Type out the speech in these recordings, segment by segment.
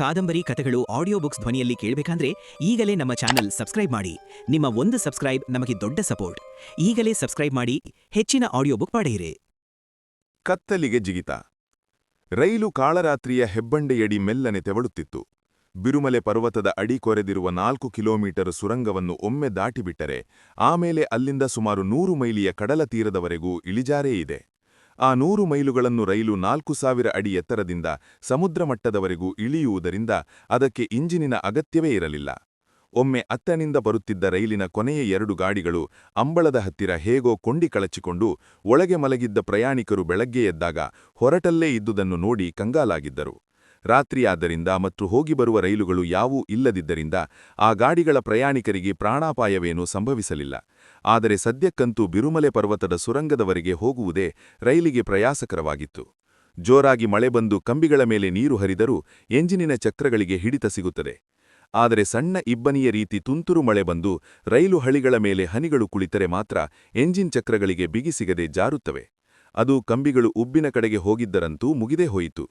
ಕಾದಂಬರಿ ಕಥೆಗಳು audio books ಧ್ವನಿಯಲ್ಲಿ ಕೇಳಬೇಕಂದ್ರೆ ಈಗಲೇ ನಮ್ಮ ಚಾನೆಲ್ ಸಬ್ಸ್ಕ್ರೈಬ್ ಮಾಡಿ. ನಿಮ್ಮ ಒಂದು ಸಬ್ಸ್ಕ್ರೈಬ್ ನಮಗೆ ದೊಡ್ಡ ಸಪೋರ್ಟ್ ಈಗಲೇ ಸಬ್ಸ್ಕ್ರೈಬ್ ಮಾಡಿ, ಹೆಚ್ಚಿನ ಆಡಿಯೋ ಬುಕ್ ಪಡೆಯಿರಿ. ಕತ್ತಲಿಗೆ ಜಿಗಿತ. ರೈಲು ಕಾಳರಾತ್ರಿಯ ಹೆಬ್ಬಂಡೆಯಡಿ ಮೆಲ್ಲನೆ ತೆವಳುತ್ತಿತ್ತು. ಬಿರುಮಲೆ ಪರ್ವತದ ಅಡಿ ಕೊರೆದಿರುವ ನಾಲ್ಕು ಕಿಲೋಮೀಟರ್ ಸುರಂಗವನ್ನು ಒಮ್ಮೆ ದಾಟಿಬಿಟ್ಟರೆ, ಆಮೇಲೆ ಅಲ್ಲಿಂದ ಸುಮಾರು ನೂರು ಮೈಲಿಯ ಕಡಲ ತೀರದವರೆಗೂ ಇಳಿಜಾರೇ ಇದೆ. ಆ ನೂರು ಮೈಲುಗಳನ್ನು ರೈಲು ನಾಲ್ಕು ಸಾವಿರ ಅಡಿ ಎತ್ತರದಿಂದ ಸಮುದ್ರ ಮಟ್ಟದವರೆಗೂ ಇಳಿಯುವುದರಿಂದ ಅದಕ್ಕೆ ಇಂಜಿನಿನ ಅಗತ್ಯವೇ ಇರಲಿಲ್ಲ. ಒಮ್ಮೆ ಅತ್ತನಿಂದ ಬರುತ್ತಿದ್ದ ರೈಲಿನ ಕೊನೆಯ ಎರಡು ಗಾಡಿಗಳು ಅಂಬಳದ ಹತ್ತಿರ ಹೇಗೋ ಕೊಂಡಿ ಕಳಚಿಕೊಂಡು ಒಳಗೆ ಮಲಗಿದ್ದ ಪ್ರಯಾಣಿಕರು ಬೆಳಗ್ಗೆ ಎದ್ದಾಗ ಹೊರಟಲ್ಲೇ ಇದ್ದುದನ್ನು ನೋಡಿ ಕಂಗಾಲಾಗಿದ್ದರು. ರಾತ್ರಿಯಾದ್ದರಿಂದ ಮತ್ತು ಹೋಗಿ ಬರುವ ರೈಲುಗಳು ಯಾವೂ ಇಲ್ಲದಿದ್ದರಿಂದ ಆ ಗಾಡಿಗಳ ಪ್ರಯಾಣಿಕರಿಗೆ ಪ್ರಾಣಾಪಾಯವೇನೂ ಸಂಭವಿಸಲಿಲ್ಲ. ಆದರೆ ಸದ್ಯಕ್ಕಂತೂ ಬಿರುಮಲೆ ಪರ್ವತದ ಸುರಂಗದವರೆಗೆ ಹೋಗುವುದೇ ರೈಲಿಗೆ ಪ್ರಯಾಸಕರವಾಗಿತ್ತು. ಜೋರಾಗಿ ಮಳೆ ಬಂದು ಕಂಬಿಗಳ ಮೇಲೆ ನೀರು ಹರಿದರೂ ಎಂಜಿನಿನ ಚಕ್ರಗಳಿಗೆ ಹಿಡಿತ ಸಿಗುತ್ತದೆ. ಆದರೆ ಸಣ್ಣ ಇಬ್ಬನಿಯ ರೀತಿ ತುಂತುರು ಮಳೆ ಬಂದು ರೈಲು ಹಳಿಗಳ ಮೇಲೆ ಹನಿಗಳು ಕುಳಿತರೆ ಮಾತ್ರ ಎಂಜಿನ್ ಚಕ್ರಗಳಿಗೆ ಬಿಗಿಸಿಗದೆ ಜಾರುತ್ತವೆ. ಅದು ಕಂಬಿಗಳು ಉಬ್ಬಿನ ಕಡೆಗೆ ಹೋಗಿದ್ದರಂತೂ ಮುಗಿದೇ ಹೋಯಿತು.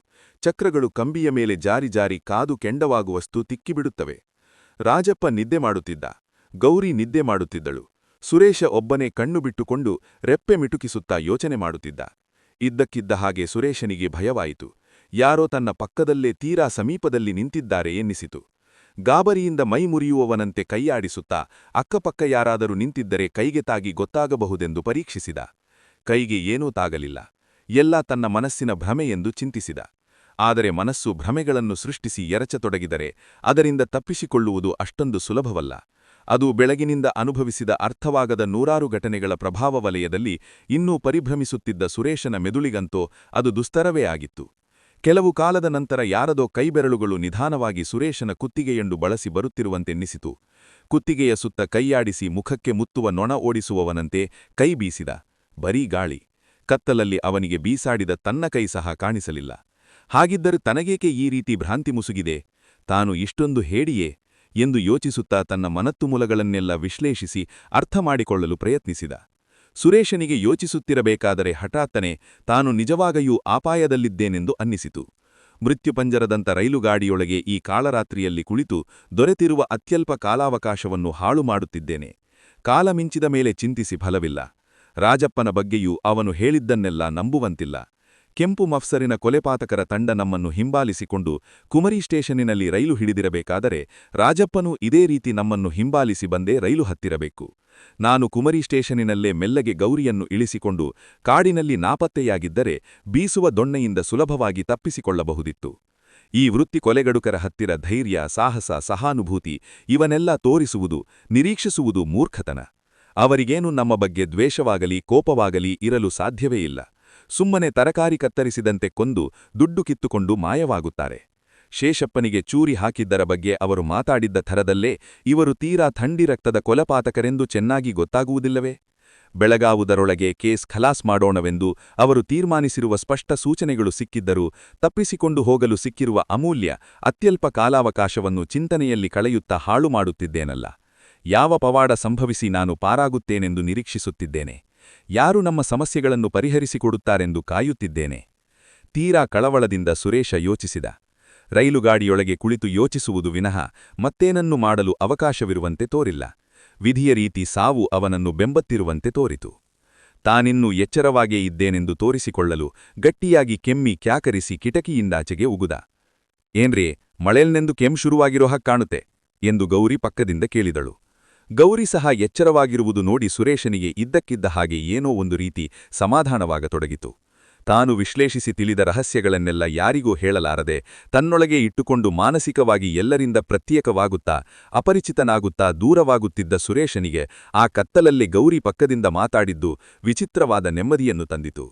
ಚಕ್ರಗಳು ಕಂಬಿಯ ಮೇಲೆ ಜಾರಿ ಜಾರಿ ಕಾದು ಕೆಂಡವಾಗುವಷ್ಟು ತಿಕ್ಕಿಬಿಡುತ್ತವೆ. ರಾಜಪ್ಪ ನಿದ್ದೆ ಮಾಡುತ್ತಿದ್ದ. ಗೌರಿ ನಿದ್ದೆ ಮಾಡುತ್ತಿದ್ದಳು. ಸುರೇಶ ಒಬ್ಬನೇ ಕಣ್ಣು ಬಿಟ್ಟುಕೊಂಡು ರೆಪ್ಪೆ ಮಿಟುಕಿಸುತ್ತಾ ಯೋಚನೆ ಮಾಡುತ್ತಿದ್ದ. ಇದ್ದಕ್ಕಿದ್ದ ಹಾಗೆ ಸುರೇಶನಿಗೆ ಭಯವಾಯಿತು. ಯಾರೋ ತನ್ನ ಪಕ್ಕದಲ್ಲೇ ತೀರಾ ಸಮೀಪದಲ್ಲಿ ನಿಂತಿದ್ದಾರೆ ಎನ್ನಿಸಿತು. ಗಾಬರಿಯಿಂದ ಮೈ ಮುರಿಯುವವನಂತೆ ಕೈಯಾಡಿಸುತ್ತಾ ಅಕ್ಕಪಕ್ಕ ಯಾರಾದರೂ ನಿಂತಿದ್ದರೆ ಕೈಗೆ ತಾಗಿ ಗೊತ್ತಾಗಬಹುದೆಂದು ಪರೀಕ್ಷಿಸಿದ. ಕೈಗೆ ಏನೂ ತಾಗಲಿಲ್ಲ. ಎಲ್ಲ ತನ್ನ ಮನಸ್ಸಿನ ಭ್ರಮೆ ಎಂದು ಚಿಂತಿಸಿದ. ಆದರೆ ಮನಸ್ಸು ಭ್ರಮೆಗಳನ್ನು ಸೃಷ್ಟಿಸಿ ಎರಚತೊಡಗಿದರೆ ಅದರಿಂದ ತಪ್ಪಿಸಿಕೊಳ್ಳುವುದು ಅಷ್ಟೊಂದು ಸುಲಭವಲ್ಲ. ಅದು ಬೆಳಗಿನಿಂದ ಅನುಭವಿಸಿದ ಅರ್ಥವಾಗದ ನೂರಾರು ಘಟನೆಗಳ ಪ್ರಭಾವ ವಲಯದಲ್ಲಿ ಇನ್ನೂ ಪರಿಭ್ರಮಿಸುತ್ತಿದ್ದ ಸುರೇಶನ ಮೆದುಳಿಗಂತೋ ಅದು ದುಸ್ತರವೇ ಆಗಿತ್ತು. ಕೆಲವು ಕಾಲದ ನಂತರ ಯಾರದೋ ಕೈಬೆರಳುಗಳು ನಿಧಾನವಾಗಿ ಸುರೇಶನ ಕುತ್ತಿಗೆಯಂಡು ಬಳಸಿ ಬರುತ್ತಿರುವಂತೆನ್ನಿಸಿತು. ಕುತ್ತಿಗೆಯ ಸುತ್ತ ಕೈಯಾಡಿಸಿ ಮುಖಕ್ಕೆ ಮುತ್ತುವ ನೊಣ ಓಡಿಸುವವನಂತೆ ಕೈ ಬೀಸಿದ. ಬರೀ ಗಾಳಿ. ಕತ್ತಲಲ್ಲಿ ಅವನಿಗೆ ಬೀಸಾಡಿದ ತನ್ನ ಕೈ ಸಹ ಕಾಣಿಸಲಿಲ್ಲ. ಹಾಗಿದ್ದರೂ ತನಗೇಕೆ ಈ ರೀತಿ ಭ್ರಾಂತಿ ಮುಸುಗಿದೆ? ತಾನು ಇಷ್ಟೊಂದು ಹೇಳಿಯೇ ಎಂದು ಯೋಚಿಸುತ್ತಾ ತನ್ನ ಮನತ್ತು ಮೂಲಗಳನ್ನೆಲ್ಲ ವಿಶ್ಲೇಷಿಸಿ ಅರ್ಥ ಮಾಡಿಕೊಳ್ಳಲು ಪ್ರಯತ್ನಿಸಿದ. ಸುರೇಶನಿಗೆ ಯೋಚಿಸುತ್ತಿರಬೇಕಾದರೆ ಹಠಾತ್ತನೆ ತಾನು ನಿಜವಾಗಿಯೂ ಅಪಾಯದಲ್ಲಿದ್ದೇನೆಂದು ಅನ್ನಿಸಿತು. ಮೃತ್ಯುಪಂಜರದಂತ ರೈಲುಗಾಡಿಯೊಳಗೆ ಈ ಕಾಳರಾತ್ರಿಯಲ್ಲಿ ಕುಳಿತು ದೊರೆತಿರುವ ಅತ್ಯಲ್ಪ ಕಾಲಾವಕಾಶವನ್ನು ಹಾಳು ಮಾಡುತ್ತಿದ್ದೇನೆ ಕಾಲ ಮಿಂಚಿದ ಮೇಲೆ ಚಿಂತಿಸಿ ಫಲವಿಲ್ಲ. ರಾಜಪ್ಪನ ಬಗ್ಗೆಯೂ ಅವನು ಹೇಳಿದ್ದನ್ನೆಲ್ಲ ನಂಬುವಂತಿಲ್ಲ. ಕೆಂಪು ಮಫ್ಸರಿನ ಕೊಲೆಪಾತಕರ ತಂಡ ನಮ್ಮನ್ನು ಹಿಂಬಾಲಿಸಿಕೊಂಡು ಕುಮರಿ ಸ್ಟೇಷನಿನಲ್ಲಿ ರೈಲು ಹಿಡಿದಿರಬೇಕಾದರೆ ರಾಜಪ್ಪನೂ ಇದೇ ರೀತಿ ನಮ್ಮನ್ನು ಹಿಂಬಾಲಿಸಿ ಬಂದೇ ರೈಲು ಹತ್ತಿರಬೇಕು. ನಾನು ಕುಮರಿ ಸ್ಟೇಷನಿನಲ್ಲೇ ಮೆಲ್ಲಗೆ ಗೌರಿಯನ್ನು ಇಳಿಸಿಕೊಂಡು ಕಾಡಿನಲ್ಲಿ ನಾಪತ್ತೆಯಾಗಿದ್ದರೆ ಬೀಸುವ ದೊಣ್ಣೆಯಿಂದ ಸುಲಭವಾಗಿ ತಪ್ಪಿಸಿಕೊಳ್ಳಬಹುದಿತ್ತು. ಈ ವೃತ್ತಿ ಕೊಲೆಗಡುಕರ ಹತ್ತಿರ ಧೈರ್ಯ, ಸಾಹಸ, ಸಹಾನುಭೂತಿ ಇವನೆಲ್ಲ ತೋರಿಸುವುದು, ನಿರೀಕ್ಷಿಸುವುದು ಮೂರ್ಖತನ. ಅವರಿಗೇನು ನಮ್ಮ ಬಗ್ಗೆ ದ್ವೇಷವಾಗಲಿ ಕೋಪವಾಗಲಿ ಇರಲು ಸಾಧ್ಯವೇ ಇಲ್ಲ. ಸುಮ್ಮನೆ ತರಕಾರಿ ಕತ್ತರಿಸಿದಂತೆ ಕೊಂದು ದುಡ್ಡು ಕಿತ್ತುಕೊಂಡು ಮಾಯವಾಗುತ್ತಾರೆ. ಶೇಷಪ್ಪನಿಗೆ ಚೂರಿ ಹಾಕಿದ್ದರ ಬಗ್ಗೆ ಅವರು ಮಾತಾಡಿದ್ದ ಥರದಲ್ಲೇ ಇವರು ತೀರಾ ಥಂಡಿ ರಕ್ತದ ಕೊಲಪಾತಕರೆಂದು ಚೆನ್ನಾಗಿ ಗೊತ್ತಾಗುವುದಿಲ್ಲವೇ? ಬೆಳಗಾವುದರೊಳಗೆ ಕೇಸ್ ಖಲಾಸ್ ಮಾಡೋಣವೆಂದು ಅವರು ತೀರ್ಮಾನಿಸಿರುವ ಸ್ಪಷ್ಟ ಸೂಚನೆಗಳು ಸಿಕ್ಕಿದ್ದರೂ ತಪ್ಪಿಸಿಕೊಂಡು ಹೋಗಲು ಸಿಕ್ಕಿರುವ ಅಮೂಲ್ಯ ಅತ್ಯಲ್ಪ ಕಾಲಾವಕಾಶವನ್ನು ಚಿಂತನೆಯಲ್ಲಿ ಕಳೆಯುತ್ತಾ ಹಾಳು ಮಾಡುತ್ತಿದ್ದೇನಲ್ಲ. ಯಾವ ಪವಾಡ ಸಂಭವಿಸಿ ನಾನು ಪಾರಾಗುತ್ತೇನೆಂದು ನಿರೀಕ್ಷಿಸುತ್ತಿದ್ದೇನೆ. ಯಾರು ನಮ್ಮ ಸಮಸ್ಯೆಗಳನ್ನು ಪರಿಹರಿಸಿಕೊಡುತ್ತಾರೆಂದು ಕಾಯುತ್ತಿದ್ದೇನೆ. ತೀರಾ ಕಳವಳದಿಂದ ಸುರೇಶ ಯೋಚಿಸಿದ. ರೈಲುಗಾಡಿಯೊಳಗೆ ಕುಳಿತು ಯೋಚಿಸುವುದು ವಿನಃ ಮತ್ತೇನನ್ನು ಮಾಡಲು ಅವಕಾಶವಿರುವಂತೆ ತೋರಿಲ್ಲ. ವಿಧಿಯ ರೀತಿ ಸಾವು ಅವನನ್ನು ಬೆಂಬತ್ತಿರುವಂತೆ ತೋರಿತು. ತಾನಿನ್ನೂ ಎಚ್ಚರವಾಗೇ ಇದ್ದೇನೆಂದು ತೋರಿಸಿಕೊಳ್ಳಲು ಗಟ್ಟಿಯಾಗಿ ಕೆಮ್ಮಿ ಕ್ಯಾಕರಿಸಿ ಕಿಟಕಿಯಿಂದಾಚೆಗೆ ಉಗುದ. ಏನ್ರೇ ಮಳೆಲ್ನೆಂದು ಕೆಮ್ ಶುರುವಾಗಿರೋ ಹಾಗೆ ಕಾಣುತ್ತೆ ಎಂದು ಗೌರಿ ಪಕ್ಕದಿಂದ ಕೇಳಿದಳು. ಗೌರಿ ಸಹ ಎಚ್ಚರವಾಗಿರುವುದು ನೋಡಿ ಸುರೇಶನಿಗೆ ಇದ್ದಕ್ಕಿದ್ದ ಹಾಗೆ ಏನೋ ಒಂದು ರೀತಿ ಸಮಾಧಾನವಾಗತೊಡಗಿತು. ತಾನು ವಿಶ್ಲೇಷಿಸಿ ತಿಳಿದ ರಹಸ್ಯಗಳನ್ನೆಲ್ಲ ಯಾರಿಗೂ ಹೇಳಲಾರದೆ, ತನ್ನೊಳಗೆ ಇಟ್ಟುಕೊಂಡು ಮಾನಸಿಕವಾಗಿ ಎಲ್ಲರಿಂದ ಪ್ರತ್ಯೇಕವಾಗುತ್ತಾ, ಅಪರಿಚಿತನಾಗುತ್ತಾ ದೂರವಾಗುತ್ತಿದ್ದ ಸುರೇಶನಿಗೆ ಆ ಕತ್ತಲಲ್ಲಿ ಗೌರಿ ಪಕ್ಕದಿಂದ ಮಾತಾಡಿದ್ದು ವಿಚಿತ್ರವಾದ ನೆಮ್ಮದಿಯನ್ನು ತಂದಿತು.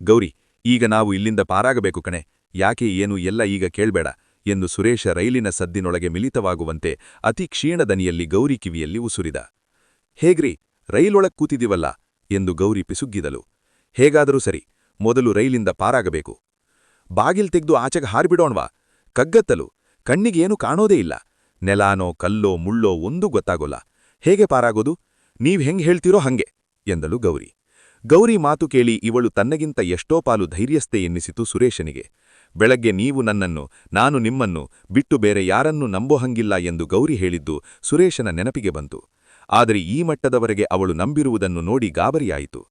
ಗೌರಿ, ಈಗ ನಾವು ಇಲ್ಲಿಂದ ಪಾರಾಗಬೇಕು ಕಣೆ. ಯಾಕೆ ಏನು ಎಲ್ಲ ಈಗ ಕೇಳ್ಬೇಡ. ಎಂದು ಸುರೇಶ ರೈಲಿನ ಸದ್ದಿನೊಳಗೆ ಮಿಲಿತವಾಗುವಂತೆ ಅತಿ ಕ್ಷೀಣದನಿಯಲ್ಲಿ ಗೌರಿ ಕಿವಿಯಲ್ಲಿ ಉಸುರಿದ. ಹೇಗ್ರಿ, ರೈಲೊಳಗ್ ಕೂತಿದಿವಲ್ಲ? ಎಂದು ಗೌರಿ ಪಿಸುಗ್ಗಿದಳು. ಹೇಗಾದರೂ ಸರಿ, ಮೊದಲು ರೈಲಿಂದ ಪಾರಾಗಬೇಕು. ಬಾಗಿಲ್ ತೆಗ್ದು ಆಚೆಗೆ ಹಾರಿಬಿಡೋಣ್ವಾ? ಕಗ್ಗತ್ತಲು, ಕಣ್ಣಿಗೇನು ಕಾಣೋದೇ ಇಲ್ಲ. ನೆಲಾನೋ, ಕಲ್ಲೋ, ಮುಳ್ಳೋ ಒಂದೂ ಗೊತ್ತಾಗೋಲ್ಲ. ಹೇಗೆ ಪಾರಾಗೋದು? ನೀವ್ ಹೆಂಗ್ ಹೇಳ್ತೀರೋ ಹಂಗೆ, ಎಂದಳು ಗೌರಿ. ಗೌರಿ ಮಾತು ಕೇಳಿ ಇವಳು ತನ್ನಗಿಂತ ಎಷ್ಟೋ ಪಾಲು ಧೈರ್ಯಸ್ಥೆ ಎನ್ನಿಸಿತು ಸುರೇಶನಿಗೆ. ಬೆಳಗ್ಗೆ ನೀವು ನನ್ನನ್ನು, ನಾನು ನಿಮ್ಮನ್ನು ಬಿಟ್ಟು ಬೇರೆ ಯಾರನ್ನೂ ನಂಬೋಹಂಗಿಲ್ಲ ಎಂದು ಗೌರಿ ಹೇಳಿದ್ದು ಸುರೇಶನ ನೆನಪಿಗೆ ಬಂತು. ಆದರೆ ಈ ಮಟ್ಟದವರೆಗೆ ಅವಳು ನಂಬಿರುವುದನ್ನು ನೋಡಿ ಗಾಬರಿಯಾಯಿತು.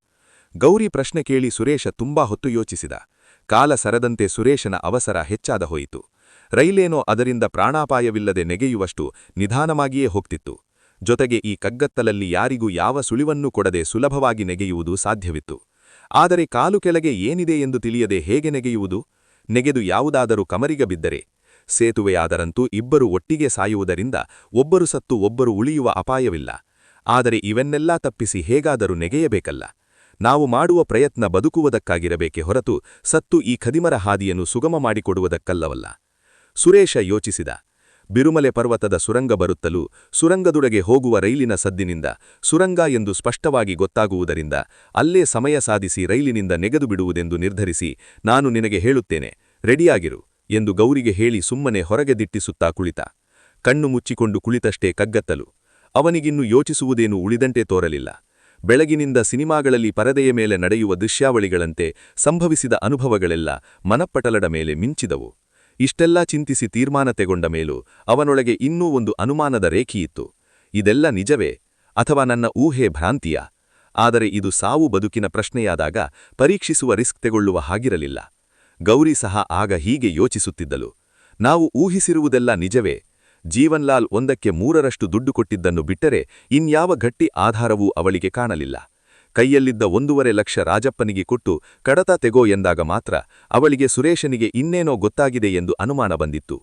ಗೌರಿ ಪ್ರಶ್ನೆ ಕೇಳಿ ಸುರೇಶ ತುಂಬಾ ಹೊತ್ತು ಯೋಚಿಸಿದ. ಕಾಲ ಸರದಂತೆ ಸುರೇಶನ ಅವಸರ ಹೆಚ್ಚಾದ ಹೋಯಿತು. ರೈಲೇನೋ ಅದರಿಂದ ಪ್ರಾಣಾಪಾಯವಿಲ್ಲದೆ ನೆಗೆಯುವಷ್ಟು ನಿಧಾನವಾಗಿಯೇ ಹೋಗ್ತಿತ್ತು. ಜೊತೆಗೆ ಈ ಕಗ್ಗತ್ತಲಲ್ಲಿ ಯಾರಿಗೂ ಯಾವ ಸುಳಿವನ್ನೂ ಕೊಡದೆ ಸುಲಭವಾಗಿ ನೆಗೆಯುವುದು ಸಾಧ್ಯವಿತ್ತು. ಆದರೆ ಕಾಲು ಕೆಳಗೆ ಏನಿದೆ ಎಂದು ತಿಳಿಯದೆ ಹೇಗೆ ನೆಗೆಯುವುದು? ನೆಗೆದು ಯಾವುದಾದರೂ ಕಮರಿಗ ಬಿದ್ದರೆ ಸೇತುವೆಯಾದರಂತೂ ಇಬ್ಬರು ಒಟ್ಟಿಗೆ ಸಾಯುವುದರಿಂದ ಒಬ್ಬರು ಸತ್ತು ಒಬ್ಬರು ಉಳಿಯುವ ಅಪಾಯವಿಲ್ಲ. ಆದರೆ ಇವೆನ್ನೆಲ್ಲಾ ತಪ್ಪಿಸಿ ಹೇಗಾದರೂ ನೆಗೆಯಬೇಕಲ್ಲ. ನಾವು ಮಾಡುವ ಪ್ರಯತ್ನ ಬದುಕುವುದಕ್ಕಾಗಿರಬೇಕೆ ಹೊರತು ಸತ್ತು ಈ ಖದಿಮರ ಹಾದಿಯನ್ನು ಸುಗಮ ಮಾಡಿಕೊಡುವುದಕ್ಕಲ್ಲವಲ್ಲ. ಸುರೇಶ ಯೋಚಿಸಿದ ಬಿರುಮಲೆ ಪರ್ವತದ ಸುರಂಗ ಬರುತ್ತಲೂ ಸುರಂಗದೊಡೆಗೆ ಹೋಗುವ ರೈಲಿನ ಸದ್ದಿನಿಂದ ಸುರಂಗ ಎಂದು ಸ್ಪಷ್ಟವಾಗಿ ಗೊತ್ತಾಗುವುದರಿಂದ ಅಲ್ಲೇ ಸಮಯ ಸಾಧಿಸಿ ರೈಲಿನಿಂದ ನೆಗೆದು ಬಿಡುವುದೆಂದು ನಿರ್ಧರಿಸಿ ನಾನು ನಿನಗೆ ಹೇಳುತ್ತೇನೆ, ರೆಡಿಯಾಗಿರು ಎಂದು ಗೌರಿಗೆ ಹೇಳಿ ಸುಮ್ಮನೆ ಹೊರಗೆ ದಿಟ್ಟಿಸುತ್ತಾ ಕುಳಿತ. ಕಣ್ಣು ಮುಚ್ಚಿಕೊಂಡು ಕುಳಿತಷ್ಟೇ ಕಗ್ಗತ್ತಲು. ಅವನಿಗಿನ್ನು ಯೋಚಿಸುವುದೇನೂ ಉಳಿದಂತೆ ತೋರಲಿಲ್ಲ. ಬೆಳಗಿನಿಂದ ಸಿನಿಮಾಗಳಲ್ಲಿ ಪರದೆಯ ಮೇಲೆ ನಡೆಯುವ ದೃಶ್ಯಾವಳಿಗಳಂತೆ ಸಂಭವಿಸಿದ ಅನುಭವಗಳೆಲ್ಲ ಮನಪ್ಪಟಲದ ಮೇಲೆ ಮಿಂಚಿದವು. ಇಷ್ಟೆಲ್ಲ ಚಿಂತಿಸಿ ತೀರ್ಮಾನ ತೆಗೊಂಡ ಮೇಲೂ ಅವನೊಳಗೆ ಇನ್ನೂ ಒಂದು ಅನುಮಾನದ ರೇಖೆಯಿತ್ತು. ಇದೆಲ್ಲ ನಿಜವೇ? ಅಥವಾ ನನ್ನ ಊಹೆ ಭ್ರಾಂತಿಯ? ಆದರೆ ಇದು ಸಾವು ಬದುಕಿನ ಪ್ರಶ್ನೆಯಾದಾಗ ಪರೀಕ್ಷಿಸುವ ರಿಸ್ಕ್ ತೆಗೊಳ್ಳುವ ಹಾಗಿರಲಿಲ್ಲ. ಗೌರಿ ಸಹ ಆಗ ಹೀಗೆ ಯೋಚಿಸುತ್ತಿದ್ದಲು ನಾವು ಊಹಿಸಿರುವುದೆಲ್ಲ ನಿಜವೇ? ಜೀವನ್ಲಾಲ್ ಒಂದಕ್ಕೆ ಮೂರರಷ್ಟು ದುಡ್ಡು ಕೊಟ್ಟಿದ್ದನ್ನು ಬಿಟ್ಟರೆ ಇನ್ಯಾವ ಗಟ್ಟಿ ಆಧಾರವೂ ಅವಳಿಗೆ ಕಾಣಲಿಲ್ಲ. ಕೈಯಲ್ಲಿದ್ದ ಒಂದೂವರೆ ಲಕ್ಷ ರಾಜಪ್ಪನಿಗೆ ಕೊಟ್ಟು ಕಡತ ತೆಗೋ ಎಂದಾಗ ಮಾತ್ರ ಅವಳಿಗೆ ಸುರೇಶನಿಗೆ ಇನ್ನೇನೋ ಗೊತ್ತಾಗಿದೆ ಎಂದು ಅನುಮಾನ ಬಂದಿತ್ತು.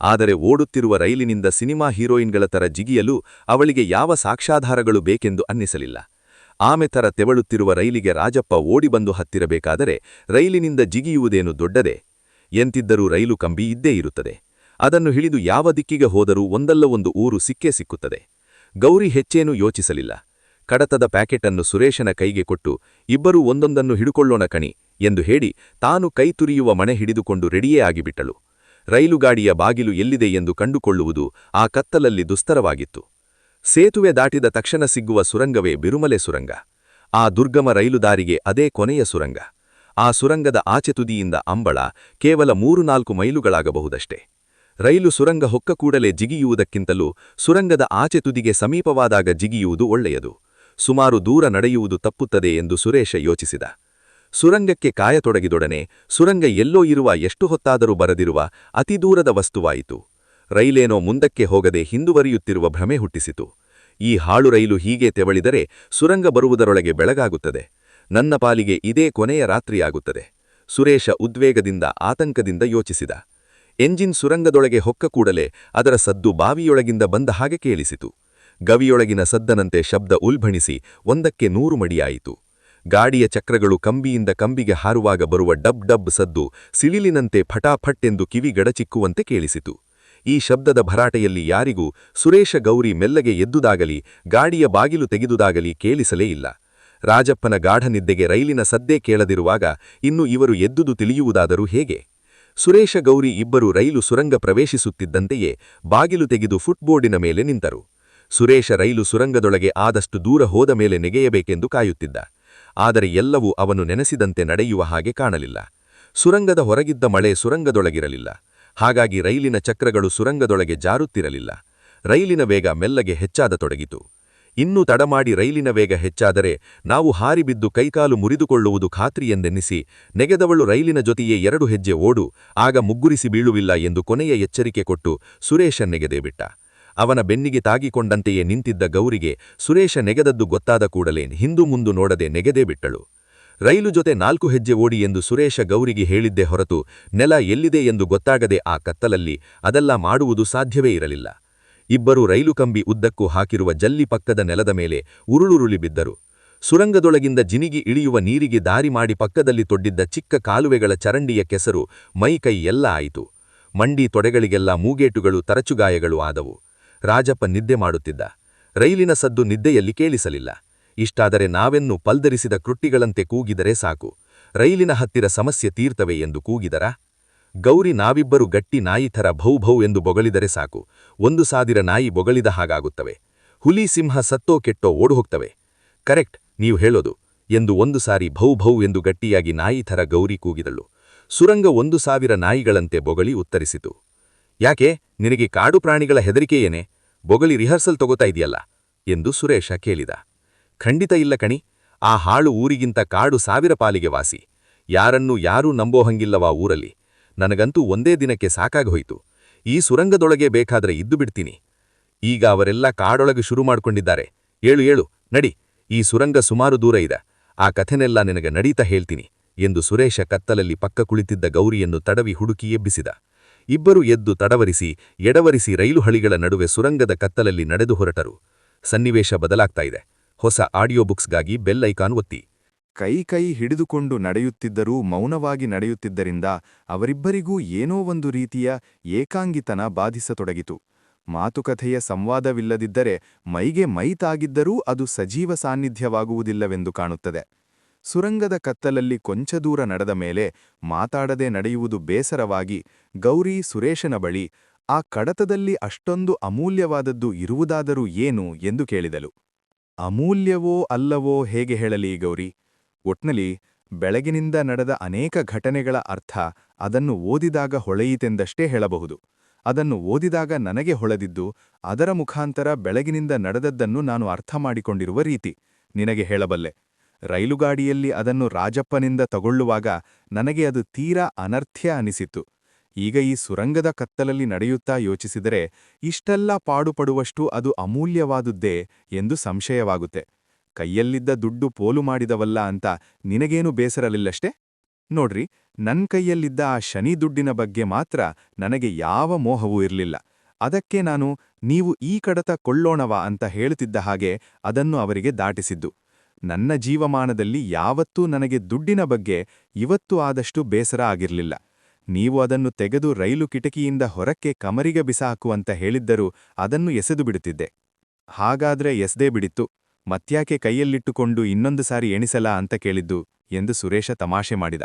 ಆದರೆ ಓಡುತ್ತಿರುವ ರೈಲಿನಿಂದ ಸಿನಿಮಾ ಹೀರೋಯಿನ್ಗಳ ತರ ಜಿಗಿಯಲು ಅವಳಿಗೆ ಯಾವ ಸಾಕ್ಷ್ಯಾಧಾರಗಳು ಬೇಕೆಂದು ಅನ್ನಿಸಲಿಲ್ಲ. ಆಮೆ ತರ ತೆವಳುತ್ತಿರುವ ರೈಲಿಗೆ ರಾಜಪ್ಪ ಓಡಿಬಂದು ಹತ್ತಿರಬೇಕಾದರೆ ರೈಲಿನಿಂದ ಜಿಗಿಯುವುದೇನು ದೊಡ್ಡದೆ? ಎಂತಿದ್ದರೂ ರೈಲು ಕಂಬಿ ಇದ್ದೇ ಇರುತ್ತದೆ. ಅದನ್ನು ಹಿಡಿದು ಯಾವ ದಿಕ್ಕಿಗೆ ಹೋದರೂ ಒಂದಲ್ಲ ಒಂದು ಊರು ಸಿಕ್ಕೇ ಸಿಕ್ಕುತ್ತದೆ. ಗೌರಿ ಹೆಚ್ಚೇನೂ ಯೋಚಿಸಲಿಲ್ಲ. ಕಡತದ ಪ್ಯಾಕೆಟನ್ನು ಸುರೇಶನ ಕೈಗೆ ಕೊಟ್ಟು, ಇಬ್ಬರೂ ಒಂದೊಂದನ್ನು ಹಿಡುಕೊಳ್ಳೋಣ ಕಣಿ ಎಂದು ಹೇಳಿ ತಾನು ಕೈ ತುರಿಯುವ ಮಣೆ ಹಿಡಿದುಕೊಂಡು ರೆಡಿಯೇ ಆಗಿಬಿಟ್ಟಳು. ರೈಲುಗಾಡಿಯ ಬಾಗಿಲು ಎಲ್ಲಿದೆ ಎಂದು ಕಂಡುಕೊಳ್ಳುವುದು ಆ ಕತ್ತಲಲ್ಲಿ ದುಸ್ತರವಾಗಿತ್ತು. ಸೇತುವೆ ದಾಟಿದ ತಕ್ಷಣ ಸಿಗುವ ಸುರಂಗವೇ ಬಿರುಮಲೆ ಸುರಂಗ. ಆ ದುರ್ಗಮ ರೈಲು ದಾರಿಗೆ ಅದೇ ಕೊನೆಯ ಸುರಂಗ. ಆ ಸುರಂಗದ ಆಚೆ ತುದಿಯಿಂದ ಅಂಬಳ ಕೇವಲ ಮೂರು ನಾಲ್ಕು ಮೈಲುಗಳಾಗಬಹುದಷ್ಟೇ. ರೈಲು ಸುರಂಗ ಹೊಕ್ಕ ಕೂಡಲೇ ಜಿಗಿಯುವುದಕ್ಕಿಂತಲೂ ಸುರಂಗದ ಆಚೆ ತುದಿಗೆ ಸಮೀಪವಾದಾಗ ಜಿಗಿಯುವುದು ಒಳ್ಳೆಯದು. ಸುಮಾರು ದೂರ ನಡೆಯುವುದು ತಪ್ಪುತ್ತದೆ ಎಂದು ಸುರೇಶ ಯೋಚಿಸಿದ. ಸುರಂಗಕ್ಕೆ ಕಾಯತೊಡಗಿದೊಡನೆ ಸುರಂಗ ಎಲ್ಲೋ ಇರುವ ಎಷ್ಟು ಹೊತ್ತಾದರೂ ಬರದಿರುವ ಅತಿದೂರದ ವಸ್ತುವಾಯಿತು. ರೈಲೇನೋ ಮುಂದಕ್ಕೆ ಹೋಗದೆ ಹಿಂದುವರಿಯುತ್ತಿರುವ ಭ್ರಮೆ ಹುಟ್ಟಿಸಿತು. ಈ ಹಾಳು ರೈಲು ಹೀಗೆ ತೆವಳಿದರೆ ಸುರಂಗ ಬರುವುದರೊಳಗೆ ಬೆಳಗಾಗುತ್ತದೆ. ನನ್ನ ಪಾಲಿಗೆ ಇದೇ ಕೊನೆಯ ರಾತ್ರಿಯಾಗುತ್ತದೆ. ಸುರೇಶ ಉದ್ವೇಗದಿಂದ ಆತಂಕದಿಂದ ಯೋಚಿಸಿದ. ಎಂಜಿನ್ ಸುರಂಗದೊಳಗೆ ಹೊಕ್ಕ ಕೂಡಲೇ ಅದರ ಸದ್ದು ಬಾವಿಯೊಳಗಿಂದ ಬಂದ ಹಾಗೆ ಕೇಳಿಸಿತು. ಗವಿಯೊಳಗಿನ ಸದ್ದನಂತೆ ಶಬ್ದ ಉಲ್ಭಣಿಸಿ ಒಂದಕ್ಕೆ ನೂರು ಮಡಿಯಾಯಿತು. ಗಾಡಿಯ ಚಕ್ರಗಳು ಕಂಬಿಯಿಂದ ಕಂಬಿಗೆ ಹಾರುವಾಗ ಬರುವ ಡಬ್ ಡಬ್ ಸದ್ದು ಎಂದು ಕಿವಿ ಗಡಚಿಕ್ಕುವಂತೆ ಕೇಳಿಸಿತು. ಈ ಶಬ್ದದ ಭರಾಟೆಯಲ್ಲಿ ಯಾರಿಗೂ ಸುರೇಶ ಗೌರಿ ಮೆಲ್ಲಗೆ ಎದ್ದುದಾಗಲಿ, ಗಾಡಿಯ ಬಾಗಿಲು ತೆಗೆದುದಾಗಲಿ ಕೇಳಿಸಲೇ ಇಲ್ಲ. ರಾಜಪ್ಪನ ಗಾಢನಿದ್ದೆಗೆ ರೈಲಿನ ಸದ್ದೇ ಕೇಳದಿರುವಾಗ ಇನ್ನು ಇವರು ಎದ್ದುದು ತಿಳಿಯುವುದಾದರೂ ಹೇಗೆ? ಸುರೇಶ ಗೌರಿ ಇಬ್ಬರು ರೈಲು ಸುರಂಗ ಪ್ರವೇಶಿಸುತ್ತಿದ್ದಂತೆಯೇ ಬಾಗಿಲು ತೆಗೆದು ಫುಟ್ಬೋರ್ಡಿನ ಮೇಲೆ ನಿಂತರು. ಸುರೇಶ ರೈಲು ಸುರಂಗದೊಳಗೆ ಆದಷ್ಟು ದೂರ ಹೋದ ಮೇಲೆ ನೆಗೆಯಬೇಕೆಂದು ಕಾಯುತ್ತಿದ್ದ. ಆದರೆ ಎಲ್ಲವೂ ಅವನು ನೆನೆಸಿದಂತೆ ನಡೆಯುವ ಹಾಗೆ ಕಾಣಲಿಲ್ಲ. ಸುರಂಗದ ಹೊರಗಿದ್ದ ಮಳೆ ಸುರಂಗದೊಳಗಿರಲಿಲ್ಲ. ಹಾಗಾಗಿ ರೈಲಿನ ಚಕ್ರಗಳು ಸುರಂಗದೊಳಗೆ ಜಾರುತ್ತಿರಲಿಲ್ಲ. ರೈಲಿನ ವೇಗ ಮೆಲ್ಲಗೆ ಹೆಚ್ಚಾದ ತೊಡಗಿತು. ಇನ್ನೂ ತಡಮಾಡಿ ರೈಲಿನ ವೇಗ ಹೆಚ್ಚಾದರೆ ನಾವು ಹಾರಿಬಿದ್ದು ಕೈಕಾಲು ಮುರಿದುಕೊಳ್ಳುವುದು ಖಾತ್ರಿ ಎಂದೆನ್ನಿಸಿ ನೆಗೆದವಳು ರೈಲಿನ ಜೊತೆಯೇ ಎರಡು ಹೆಜ್ಜೆ ಓಡು ಆಗ ಮುಗ್ಗುರಿಸಿ ಬೀಳುವಿಲ್ಲ ಎಂದು ಕೊನೆಯ ಎಚ್ಚರಿಕೆ ಕೊಟ್ಟು ಸುರೇಶ ನೆಗೆದೇ ಬಿಟ್ಟ. ಅವನ ಬೆನ್ನಿಗೆ ತಾಗಿಕೊಂಡಂತೆಯೇ ನಿಂತಿದ್ದ ಗೌರಿಗೆ ಸುರೇಶ ನೆಗೆದದ್ದು ಗೊತ್ತಾದ ಕೂಡಲೇ ಹಿಂದು ಮುಂದು ನೋಡದೆ ನೆಗೆದೇ ಬಿಟ್ಟಳು. ರೈಲು ಜೊತೆ ನಾಲ್ಕು ಹೆಜ್ಜೆ ಓಡಿ ಎಂದು ಸುರೇಶ ಗೌರಿಗೆ ಹೇಳಿದ್ದೇ ಹೊರತು ನೆಲ ಎಲ್ಲಿದೆ ಎಂದು ಗೊತ್ತಾಗದೆ ಆ ಕತ್ತಲಲ್ಲಿ ಅದೆಲ್ಲ ಮಾಡುವುದು ಸಾಧ್ಯವೇ ಇರಲಿಲ್ಲ. ಇಬ್ಬರು ರೈಲು ಕಂಬಿ ಉದ್ದಕ್ಕೂ ಹಾಕಿರುವ ಜಲ್ಲಿ ಪಕ್ಕದ ನೆಲದ ಮೇಲೆ ಉರುಳುರುಳಿ ಬಿದ್ದರು. ಸುರಂಗದೊಳಗಿಂದ ಜಿನಿಗಿ ಇಳಿಯುವ ನೀರಿಗೆ ದಾರಿ ಮಾಡಿ ಪಕ್ಕದಲ್ಲಿ ತೊಡ್ಡಿದ್ದ ಚಿಕ್ಕ ಕಾಲುವೆಗಳ ಚರಂಡಿಯ ಕೆಸರು ಮೈಕೈ ಎಲ್ಲ ಆಯಿತು. ಮಂಡಿ ತೊಡೆಗಳಿಗೆಲ್ಲ ಮೂಗೇಟುಗಳು ತರಚುಗಾಯಗಳು ಆದವು. ರಾಜಪ್ಪ ನಿದ್ದೆ ಮಾಡುತ್ತಿದ್ದ. ರೈಲಿನ ಸದ್ದು ನಿದ್ದೆಯಲ್ಲಿ ಕೇಳಿಸಲಿಲ್ಲ. ಇಷ್ಟಾದರೆ ನಾವೆನ್ನು ಪಲ್ದರಿಸಿದ ಕೃಟ್ಟಿಗಳಂತೆ ಕೂಗಿದರೆ ಸಾಕು. ರೈಲಿನ ಹತ್ತಿರ ಸಮಸ್ಯೆ ತೀರ್ತವೆ ಎಂದು ಕೂಗಿದರ? ಗೌರಿ ನಾವಿಬ್ಬರು ಗಟ್ಟಿ ನಾಯಿ ಥರ ಭೌ ಎಂದು ಬೊಗಳಿದರೆ ಸಾಕು. ಒಂದು ಸಾವಿರ ನಾಯಿ ಬೊಗಳಿದ ಹಾಗಾಗುತ್ತವೆ. ಹುಲಿ ಸಿಂಹ ಸತ್ತೋ ಕೆಟ್ಟೋ ಓಡುಹೋಗ್ತವೆ. ಕರೆಕ್ಟ್, ನೀವು ಹೇಳೋದು. ಎಂದು ಒಂದು ಸಾರಿ ಭೌ ಭೌ ಎಂದು ಗಟ್ಟಿಯಾಗಿ ನಾಯಿ ಥರ ಗೌರಿ ಕೂಗಿದಳು. ಸುರಂಗ ಒಂದು ಸಾವಿರ ನಾಯಿಗಳಂತೆ ಬೊಗಳಿ ಉತ್ತರಿಸಿತು. ಯಾಕೆ, ನಿನಗೆ ಕಾಡು ಪ್ರಾಣಿಗಳ ಹೆದರಿಕೆಯೇನೆ ಬೊಗಳಿ ರಿಹರ್ಸಲ್ ತಗೋತಾ ಇದೆಯಲ್ಲ? ಎಂದು ಸುರೇಶ ಕೇಳಿದ. ಖಂಡಿತ ಇಲ್ಲ ಕಣಿ. ಆ ಹಾಳು ಊರಿಗಿಂತ ಕಾಡು ಸಾವಿರ ಪಾಲಿಗೆ ವಾಸಿ. ಯಾರನ್ನೂ ಯಾರೂ ನಂಬೋಹಂಗಿಲ್ಲವಾ ಊರಲ್ಲಿ. ನನಗಂತೂ ಒಂದೇ ದಿನಕ್ಕೆ ಸಾಕಾಗೋಯ್ತು ಈ ಸುರಂಗದೊಳಗೆ ಬೇಕಾದ್ರೆ ಇದ್ದು ಬಿಡ್ತೀನಿ. ಈಗ ಅವರೆಲ್ಲ ಕಾಡೊಳಗೆ ಶುರು ಮಾಡ್ಕೊಂಡಿದ್ದಾರೆ. ಏಳು ಏಳು, ನಡಿ. ಈ ಸುರಂಗ ಸುಮಾರು ದೂರ ಇದೆ. ಆ ಕಥೆನೆಲ್ಲ ನಿನಗೆ ನಡೀತಾ ಹೇಳ್ತೀನಿ, ಎಂದು ಸುರೇಶ ಕತ್ತಲಲ್ಲಿ ಪಕ್ಕ ಕುಳಿತಿದ್ದ ಗೌರಿಯನ್ನು ತಡವಿ ಹುಡುಕಿ ಎಬ್ಬಿಸಿದ. ಇಬ್ಬರು ಎದ್ದು ತಡವರಿಸಿ, ಎಡವರಿಸಿ ರೈಲು ಹಳಿಗಳ ನಡುವೆ ಸುರಂಗದ ಕತ್ತಲಲ್ಲಿ ನಡೆದು ಹೊರಟರು. ಸನ್ನಿವೇಶ ಬದಲಾಗ್ತಾ ಇದೆ ಹೊಸ ಆಡಿಯೋ ಬುಕ್ಸ್ಗಾಗಿ ಬೆಲ್ ಒತ್ತಿ. ಕೈ ಕೈ ಹಿಡಿದುಕೊಂಡು ನಡೆಯುತ್ತಿದ್ದರೂ ಮೌನವಾಗಿ ನಡೆಯುತ್ತಿದ್ದರಿಂದ ಅವರಿಬ್ಬರಿಗೂ ಏನೋ ಒಂದು ರೀತಿಯ ಏಕಾಂಗಿತನ ಬಾಧಿಸತೊಡಗಿತು. ಮಾತುಕಥೆಯ ಸಂವಾದವಿಲ್ಲದಿದ್ದರೆ ಮೈಗೆ ಮೈ ತಾಗಿದ್ದರೂ ಅದು ಸಜೀವ ಸಾನ್ನಿಧ್ಯವಾಗುವುದಿಲ್ಲವೆಂದು ಕಾಣುತ್ತದೆ. ಸುರಂಗದ ಕತ್ತಲಲ್ಲಿ ಕೊಂಚ ದೂರ ನಡೆದ ಮೇಲೆ ಮಾತಾಡದೆ ನಡೆಯುವುದು ಬೇಸರವಾಗಿ ಗೌರಿ ಸುರೇಶನ ಬಳಿ, ಆ ಕಡತದಲ್ಲಿ ಅಷ್ಟೊಂದು ಅಮೂಲ್ಯವಾದದ್ದು ಇರುವುದಾದರೂ ಏನು ಎಂದು ಕೇಳಿದಳು. ಅಮೂಲ್ಯವೋ ಅಲ್ಲವೋ ಹೇಗೆ ಹೇಳಲಿ ಗೌರಿ? ಒಟ್ನಲ್ಲಿ ಬೆಳಗಿನಿಂದ ನಡೆದ ಅನೇಕ ಘಟನೆಗಳ ಅರ್ಥ ಅದನ್ನು ಓದಿದಾಗ ಹೊಳೆಯಿತೆಂದಷ್ಟೇ ಹೇಳಬಹುದು. ಅದನ್ನು ಓದಿದಾಗ ನನಗೆ ಹೊಳೆದಿದ್ದು ಅದರ ಮುಖಾಂತರ ಬೆಳಗಿನಿಂದ ನಡೆದದ್ದನ್ನು ನಾನು ಅರ್ಥ ಮಾಡಿಕೊಂಡಿರುವ ರೀತಿ. ನಿನಗೆ ಹೇಳಬಲ್ಲೆ. ರೈಲುಗಾಡಿಯಲ್ಲಿ ಅದನ್ನು ರಾಜಪ್ಪನಿಂದ ತಗೊಳ್ಳುವಾಗ ನನಗೆ ಅದು ತೀರಾ ಅನರ್ಥ್ಯ ಅನಿಸಿತು. ಈಗ ಈ ಸುರಂಗದ ಕತ್ತಲಲ್ಲಿ ನಡೆಯುತ್ತಾ ಯೋಚಿಸಿದರೆ ಇಷ್ಟೆಲ್ಲ ಪಾಡುಪಡುವಷ್ಟು ಅದು ಅಮೂಲ್ಯವಾದುದ್ದೇ ಎಂದು ಸಂಶಯವಾಗುತ್ತೆ. ಕೈಯಲ್ಲಿದ್ದ ದುಡ್ಡು ಪೋಲು ಮಾಡಿದವಲ್ಲ ಅಂತ ನಿನಗೇನು ಬೇಸರಲಿಲ್ಲಷ್ಟೆ? ನೋಡ್ರಿ, ನನ್ ಕೈಯಲ್ಲಿದ್ದ ಆ ಶನಿ ದುಡ್ಡಿನ ಬಗ್ಗೆ ಮಾತ್ರ ನನಗೆ ಯಾವ ಮೋಹವೂ ಇರಲಿಲ್ಲ. ಅದಕ್ಕೆ ನಾನು, ನೀವು ಈ ಕಡತ ಕೊಳ್ಳೋಣವಾ ಅಂತ ಹೇಳುತ್ತಿದ್ದ ಹಾಗೆ ಅದನ್ನು ಅವರಿಗೆ ದಾಟಿಸಿದ್ದು. ನನ್ನ ಜೀವಮಾನದಲ್ಲಿ ಯಾವತ್ತೂ ನನಗೆ ದುಡ್ಡಿನ ಬಗ್ಗೆ ಇವತ್ತು ಆದಷ್ಟು ಬೇಸರ ಆಗಿರಲಿಲ್ಲ. ನೀವು ಅದನ್ನು ತೆಗೆದು ರೈಲು ಕಿಟಕಿಯಿಂದ ಹೊರಕ್ಕೆ ಕಮರಿಗೆ ಬಿಸಾಕುವಂತ ಹೇಳಿದ್ದರೂ ಅದನ್ನು ಎಸೆದು ಬಿಡುತ್ತಿದ್ದೆ. ಹಾಗಾದ್ರೆ ಎಸ್ದೇ ಬಿಡಿತ್ತು. ಮತ್ಯಾಕೆ ಕೈಯಲ್ಲಿಟ್ಟುಕೊಂಡು ಇನ್ನೊಂದು ಸಾರಿ ಎಣಿಸಲ ಅಂತ ಕೇಳಿದ್ದು ಎಂದು ಸುರೇಶ ತಮಾಷೆ ಮಾಡಿದ.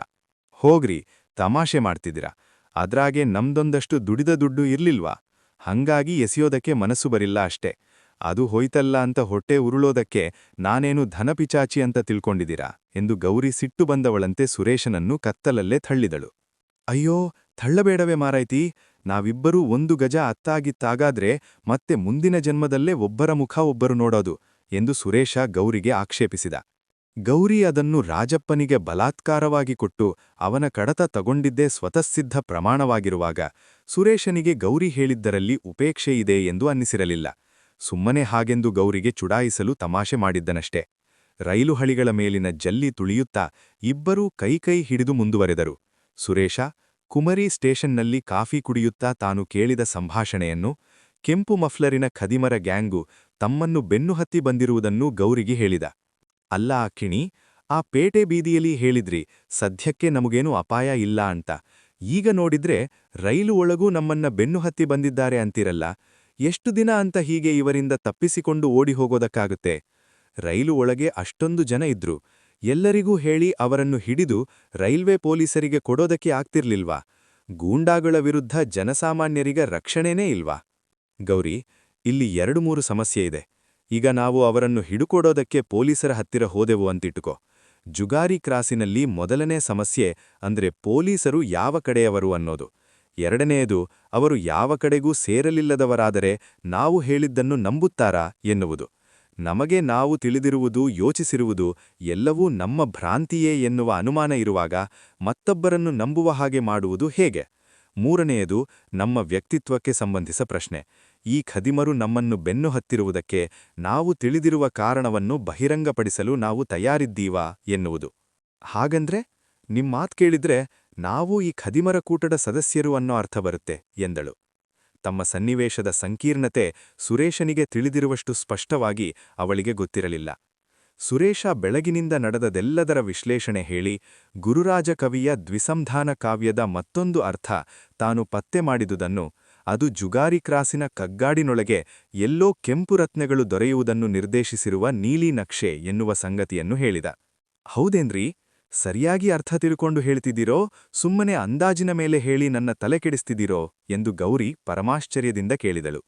ಹೋಗ್ರಿ, ತಮಾಷೆ ಮಾಡ್ತಿದ್ದೀರಾ? ಅದ್ರಾಗೆ ನಮ್ದೊಂದಷ್ಟು ದುಡಿದ ದುಡ್ಡು ಇರ್ಲಿಲ್ವಾ? ಹಂಗಾಗಿ ಎಸೆಯೋದಕ್ಕೆ ಮನಸ್ಸು ಬರಿಲ್ಲ ಅಷ್ಟೇ. ಅದು ಹೋಯ್ತಲ್ಲ ಅಂತ ಹೊಟ್ಟೆ ಉರುಳೋದಕ್ಕೆ ನಾನೇನು ಧನಪಿಚಾಚಿ ಅಂತ ತಿಳ್ಕೊಂಡಿದ್ದೀರಾ ಎಂದು ಗೌರಿ ಸಿಟ್ಟು ಬಂದವಳಂತೆ ಸುರೇಶನನ್ನು ಕತ್ತಲಲ್ಲೇ ಥಳ್ಳಿದಳು ಅಯ್ಯೋ ಥಳ್ಳಬೇಡವೇ ಮಾರಾಯ್ತಿ. ನಾವಿಬ್ಬರೂ ಒಂದು ಗಜ ಅತ್ತಾಗಿತ್ತಾಗಾದ್ರೆ ಮತ್ತೆ ಮುಂದಿನ ಜನ್ಮದಲ್ಲೇ ಒಬ್ಬರ ಮುಖ ಒಬ್ಬರು ನೋಡೋದು ಎಂದು ಸುರೇಶ ಗೌರಿಗೆ ಆಕ್ಷೇಪಿಸಿದ. ಗೌರಿ ಅದನ್ನು ರಾಜಪ್ಪನಿಗೆ ಬಲಾತ್ಕಾರವಾಗಿ ಕೊಟ್ಟು ಅವನ ಕಡತ ತಗೊಂಡಿದ್ದೇ ಸ್ವತಃಸಿದ್ಧ ಪ್ರಮಾಣವಾಗಿರುವಾಗ ಸುರೇಶನಿಗೆ ಗೌರಿ ಹೇಳಿದ್ದರಲ್ಲಿ ಉಪೇಕ್ಷೆಯಿದೆ ಎಂದು ಅನ್ನಿಸಿರಲಿಲ್ಲ. ಸುಮ್ಮನೆ ಹಾಗೆಂದು ಗೌರಿಗೆ ಚುಡಾಯಿಸಲು ತಮಾಷೆ ಮಾಡಿದ್ದನಷ್ಟೆ. ರೈಲು ಹಳಿಗಳ ಮೇಲಿನ ಜಲ್ಲಿ ತುಳಿಯುತ್ತಾ ಇಬ್ಬರೂ ಕೈಕೈ ಹಿಡಿದು ಮುಂದುವರೆದರು. ಸುರೇಶ, ಕುಮರಿ ಸ್ಟೇಷನ್ನಲ್ಲಿ ಕಾಫಿ ಕುಡಿಯುತ್ತಾ ತಾನು ಕೇಳಿದ ಸಂಭಾಷಣೆಯನ್ನು, ಕೆಂಪು ಮಫ್ಲರಿನ ಖದಿಮರ ಗ್ಯಾಂಗು ತಮ್ಮನ್ನು ಬೆನ್ನುಹತ್ತಿ ಬಂದಿರುವುದನ್ನು ಗೌರಿಗೆ ಹೇಳಿದ. ಅಲ್ಲ ಅಕ್ಕಿಣಿ, ಆ ಪೇಟೆ ಬೀದಿಯಲ್ಲಿ ಹೇಳಿದ್ರಿ, ಸದ್ಯಕ್ಕೆ ನಮಗೇನೂ ಅಪಾಯ ಇಲ್ಲ ಅಂತ. ಈಗ ನೋಡಿದ್ರೆ ರೈಲು ಒಳಗೂ ನಮ್ಮನ್ನ ಬೆನ್ನುಹತ್ತಿ ಬಂದಿದ್ದಾರೆ ಅಂತಿರಲ್ಲ ಎಷ್ಟು ದಿನ ಅಂತ ಹೀಗೆ ಇವರಿಂದ ತಪ್ಪಿಸಿಕೊಂಡು ಓಡಿ ಹೋಗೋದಕ್ಕಾಗುತ್ತೆ ರೈಲು ಒಳಗೆ ಅಷ್ಟೊಂದು ಜನ ಇದ್ರು. ಎಲ್ಲರಿಗೂ ಹೇಳಿ ಅವರನ್ನು ಹಿಡಿದು ರೈಲ್ವೆ ಪೊಲೀಸರಿಗೆ ಕೊಡೋದಕ್ಕೆ ಆಗ್ತಿರ್ಲಿಲ್ವಾ? ಗೂಂಡಾಗಳ ವಿರುದ್ಧ ಜನಸಾಮಾನ್ಯರಿಗ ರಕ್ಷಣೆನೇ ಇಲ್ವಾ? ಗೌರಿ, ಇಲ್ಲಿ ಎರಡು ಮೂರು ಸಮಸ್ಯೆ ಇದೆ. ಈಗ ನಾವು ಅವರನ್ನು ಹಿಡುಕೊಡೋದಕ್ಕೆ ಪೊಲೀಸರ ಹತ್ತಿರ ಹೋದೆವು ಅಂತಿಟ್ಟುಕೋ ಜುಗಾರಿ ಕ್ರಾಸಿನಲ್ಲಿ ಮೊದಲನೇ ಸಮಸ್ಯೆ ಅಂದ್ರೆ ಪೊಲೀಸರು ಯಾವ ಕಡೆಯವರು ಅನ್ನೋದು. ಎರಡನೆಯದು, ಅವರು ಯಾವ ಕಡೆಗೂ ಸೇರಲಿಲ್ಲದವರಾದರೆ ನಾವು ಹೇಳಿದ್ದನ್ನು ನಂಬುತ್ತಾರಾ ಎನ್ನುವುದು. ನಮಗೆ ನಾವು ತಿಳಿದಿರುವುದು, ಯೋಚಿಸಿರುವುದು, ಎಲ್ಲವೂ ನಮ್ಮ ಭ್ರಾಂತಿಯೇ ಎನ್ನುವ ಅನುಮಾನ ಇರುವಾಗ ಮತ್ತೊಬ್ಬರನ್ನು ನಂಬುವ ಹಾಗೆ ಮಾಡುವುದು ಹೇಗೆ? ಮೂರನೆಯದು, ನಮ್ಮ ವ್ಯಕ್ತಿತ್ವಕ್ಕೆ ಸಂಬಂಧಿಸ ಪ್ರಶ್ನೆ. ಈ ಖದಿಮರು ನಮ್ಮನ್ನು ಬೆನ್ನು ಹತ್ತಿರುವುದಕ್ಕೆ ನಾವು ತಿಳಿದಿರುವ ಕಾರಣವನ್ನು ಬಹಿರಂಗಪಡಿಸಲು ನಾವು ತಯಾರಿದ್ದೀವಾ ಎನ್ನುವುದು. ಹಾಗಂದ್ರೆ ನಿಮ್ಮಾತ್ ಕೇಳಿದ್ರೆ ನಾವು ಈ ಖದಿಮರ ಕೂಟದ ಸದಸ್ಯರು ಅನ್ನೋ ಅರ್ಥ ಬರುತ್ತೆ, ಎಂದಳು. ತಮ್ಮ ಸನ್ನಿವೇಶದ ಸಂಕೀರ್ಣತೆ ಸುರೇಶನಿಗೆ ತಿಳಿದಿರುವಷ್ಟು ಸ್ಪಷ್ಟವಾಗಿ ಅವಳಿಗೆ ಗೊತ್ತಿರಲಿಲ್ಲ. ಸುರೇಶ ಬೆಳಗಿನಿಂದ ನಡೆದದೆಲ್ಲದರ ವಿಶ್ಲೇಷಣೆ ಹೇಳಿ, ಗುರುರಾಜ ಕವಿಯ ದ್ವಿಸಂಧಾನ ಕಾವ್ಯದ ಮತ್ತೊಂದು ಅರ್ಥ ತಾನು ಪತ್ತೆ ಮಾಡಿದುದನ್ನು, ಅದು ಜುಗಾರಿ ಕ್ರಾಸಿನ ಕಗ್ಗಾಡಿನೊಳಗೆ ಎಲ್ಲೋ ಕೆಂಪು ರತ್ನಗಳು ದೊರೆಯುವುದನ್ನು ನಿರ್ದೇಶಿಸಿರುವ ನೀಲಿ ನಕ್ಷೆ ಎನ್ನುವ ಸಂಗತಿಯನ್ನು ಹೇಳಿದ. ಹೌದೇನ್ರಿ? ಸರಿಯಾಗಿ ಅರ್ಥ ತಿಳ್ಕೊಂಡು ಹೇಳ್ತಿದ್ದೀರೋ, ಸುಮ್ಮನೆ ಅಂದಾಜಿನ ಮೇಲೆ ಹೇಳಿ ನನ್ನ ತಲೆ ಕೆಡಿಸ್ತಿದ್ದೀರೋ ಎಂದು ಗೌರಿ ಪರಮಾಶ್ಚರ್ಯದಿಂದ ಕೇಳಿದಳು.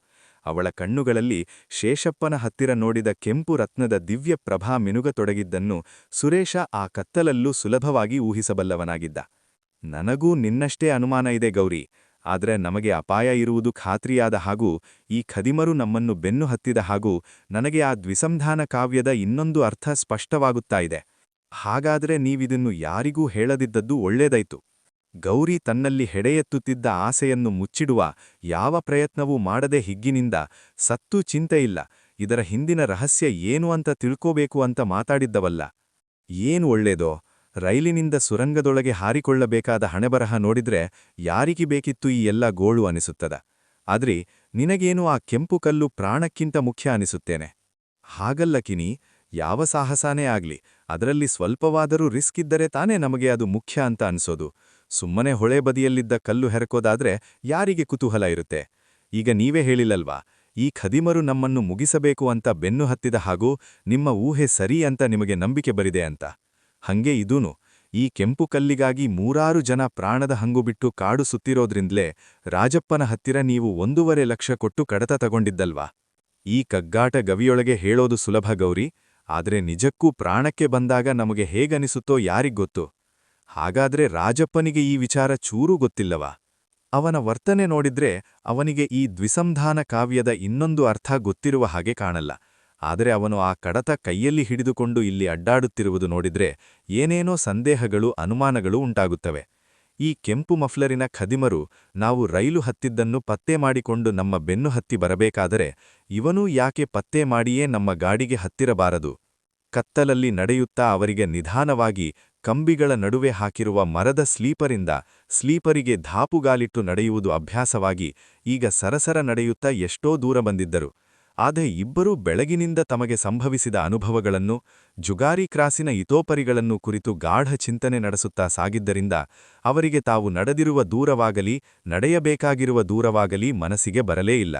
ಅವಳ ಕಣ್ಣುಗಳಲ್ಲಿ ಶೇಷಪ್ಪನ ಹತ್ತಿರ ನೋಡಿದ ಕೆಂಪು ರತ್ನದ ದಿವ್ಯ ಪ್ರಭಾ ಮಿನುಗತೊಡಗಿದ್ದನ್ನು ಸುರೇಶ ಆ ಕತ್ತಲಲ್ಲೂ ಸುಲಭವಾಗಿ ಊಹಿಸಬಲ್ಲವನಾಗಿದ್ದ. ನನಗೂ ನಿನ್ನಷ್ಟೇ ಅನುಮಾನ ಇದೆ ಗೌರಿ, ಆದರೆ ನಮಗೆ ಅಪಾಯ ಇರುವುದು ಖಾತ್ರಿಯಾದ ಹಾಗೂ ಈ ಖದಿಮರು ನಮ್ಮನ್ನು ಬೆನ್ನು ಹತ್ತಿದ ಹಾಗೂ ನನಗೆ ಆ ದ್ವಿಸಂಧಾನ ಕಾವ್ಯದ ಇನ್ನೊಂದು ಅರ್ಥ ಸ್ಪಷ್ಟವಾಗುತ್ತಾ ಇದೆ. ಹಾಗಾದರೆ ನೀವಿದನ್ನು ಯಾರಿಗೂ ಹೇಳದಿದ್ದದ್ದು ಒಳ್ಳೇದಾಯ್ತು. ಗೌರಿ ತನ್ನಲ್ಲಿ ಹೆಡೆಯೆತ್ತುತ್ತಿದ್ದ ಆಸೆಯನ್ನು ಮುಚ್ಚಿಡುವ ಯಾವ ಪ್ರಯತ್ನವೂ ಮಾಡದೆ ಹಿಗ್ಗಿನಿಂದ ಸತ್ತು ಚಿಂತೆಯಿಲ್ಲ ಇದರ ಹಿಂದಿನ ರಹಸ್ಯ ಏನು ಅಂತ ತಿಳ್ಕೋಬೇಕು ಅಂತ ಮಾತಾಡಿದ್ದವಲ್ಲ. ಏನು ಒಳ್ಳೇದೋ? ರೈಲಿನಿಂದ ಸುರಂಗದೊಳಗೆ ಹಾರಿಕೊಳ್ಳಬೇಕಾದ ಹಣೆಬರಹ ನೋಡಿದ್ರೆ ಯಾರಿಗೆ ಬೇಕಿತ್ತು ಈ ಎಲ್ಲ ಗೋಳು ಅನಿಸುತ್ತದ. ಆದ್ರಿ ನಿನಗೇನು ಆ ಕೆಂಪು ಕಲ್ಲು ಪ್ರಾಣಕ್ಕಿಂತ ಮುಖ್ಯ ಅನಿಸುತ್ತೇನೆ? ಹಾಗಲ್ಲ ಕಿನಿ ಯಾವ ಸಾಹಸಾನೇ ಆಗ್ಲಿ. ಅದರಲ್ಲಿ ಸ್ವಲ್ಪವಾದರೂ ರಿಸ್ಕ್ ಇದ್ದರೆ ತಾನೇ ನಮಗೆ ಅದು ಮುಖ್ಯ ಅಂತ ಅನ್ಸೋದು. ಸುಮ್ಮನೆ ಹೊಳೆ ಬದಿಯಲ್ಲಿದ್ದ ಕಲ್ಲು ಹೆರಕೋದಾದ್ರೆ ಯಾರಿಗೆ ಕುತೂಹಲ ಇರುತ್ತೆ? ಈಗ ನೀವೇ ಹೇಳಿಲ್ಲಲ್ವಾ? ಈ ಖದಿಮರು ನಮ್ಮನ್ನು ಮುಗಿಸಬೇಕು ಅಂತ ಬೆನ್ನು ಹತ್ತಿದ ಹಾಗೂ ನಿಮ್ಮ ಊಹೆ ಸರಿ ಅಂತ ನಿಮಗೆ ನಂಬಿಕೆ ಬರಿದೆ ಅಂತ. ಹಂಗೆ ಇದೂನು. ಈ ಕೆಂಪು ಕಲ್ಲಿಗಾಗಿ ಮೂರಾರು ಜನ ಪ್ರಾಣದ ಹಂಗು ಬಿಟ್ಟು ಕಾಡು ಸುತ್ತಿರೋದ್ರಿಂದಲೇ ರಾಜಪ್ಪನ ಹತ್ತಿರ ನೀವು ಒಂದೂವರೆ ಲಕ್ಷ ಕೊಟ್ಟು ಕಡತ ತಗೊಂಡಿದ್ದಲ್ವಾ? ಈ ಕಗ್ಗಾಟ ಗವಿಯೊಳಗೆ ಹೇಳೋದು ಸುಲಭ ಗೌರಿ. ಆದ್ರೆ ನಿಜಕ್ಕೂ ಪ್ರಾಣಕ್ಕೆ ಬಂದಾಗ ನಮಗೆ ಹೇಗನಿಸುತ್ತೋ ಯಾರಿಗ್ಗೊತ್ತು ಹಾಗಾದ್ರೆ ರಾಜಪ್ಪನಿಗೆ ಈ ವಿಚಾರ ಚೂರೂ ಗೊತ್ತಿಲ್ಲವಾ? ಅವನ ವರ್ತನೆ ನೋಡಿದ್ರೆ ಅವನಿಗೆ ಈ ದ್ವಿಸಂಧಾನ ಕಾವ್ಯದ ಇನ್ನೊಂದು ಅರ್ಥ ಗೊತ್ತಿರುವ ಹಾಗೆ ಕಾಣಲ್ಲ. ಆದರೆ ಅವನು ಆ ಕಡತ ಕೈಯಲ್ಲಿ ಹಿಡಿದುಕೊಂಡು ಇಲ್ಲಿ ಅಡ್ಡಾಡುತ್ತಿರುವುದು ನೋಡಿದ್ರೆ ಏನೇನೋ ಸಂದೇಹಗಳು, ಅನುಮಾನಗಳು ಉಂಟಾಗುತ್ತವೆ. ಈ ಕೆಂಪು ಮಫ್ಲರಿನ ಖದಿಮರು ನಾವು ರೈಲು ಹತ್ತಿದ್ದನ್ನು ಪತ್ತೆ ಮಾಡಿಕೊಂಡು ನಮ್ಮ ಬೆನ್ನು ಹತ್ತಿ ಬರಬೇಕಾದರೆ ಇವನೂ ಯಾಕೆ ಪತ್ತೆ ಮಾಡಿಯೇ ನಮ್ಮ ಗಾಡಿಗೆ ಹತ್ತಿರಬಾರದು? ಕತ್ತಲಲ್ಲಿ ನಡೆಯುತ್ತಾ ಅವರಿಗೆ ನಿಧಾನವಾಗಿ ಕಂಬಿಗಳ ನಡುವೆ ಹಾಕಿರುವ ಮರದ ಸ್ಲೀಪರಿಂದ ಸ್ಲೀಪರಿಗೆ ಧಾಪುಗಾಲಿಟ್ಟು ನಡೆಯುವುದು ಅಭ್ಯಾಸವಾಗಿ ಈಗ ಸರಸರ ನಡೆಯುತ್ತಾ ಎಷ್ಟೋ ದೂರ ಬಂದಿದ್ದರು. ಆದರೆ ಇಬ್ಬರೂ ಬೆಳಗಿನಿಂದ ತಮಗೆ ಸಂಭವಿಸಿದ ಅನುಭವಗಳನ್ನು, ಜುಗಾರಿ ಕ್ರಾಸಿನ ಇತೋಪರಿಗಳನ್ನು ಕುರಿತು ಗಾಢ ಚಿಂತನೆ ನಡೆಸುತ್ತಾ ಸಾಗಿದ್ದರಿಂದ ಅವರಿಗೆ ತಾವು ನಡೆದಿರುವ ದೂರವಾಗಲಿ, ನಡೆಯಬೇಕಾಗಿರುವ ದೂರವಾಗಲಿ ಮನಸ್ಸಿಗೆ ಬರಲೇ ಇಲ್ಲ.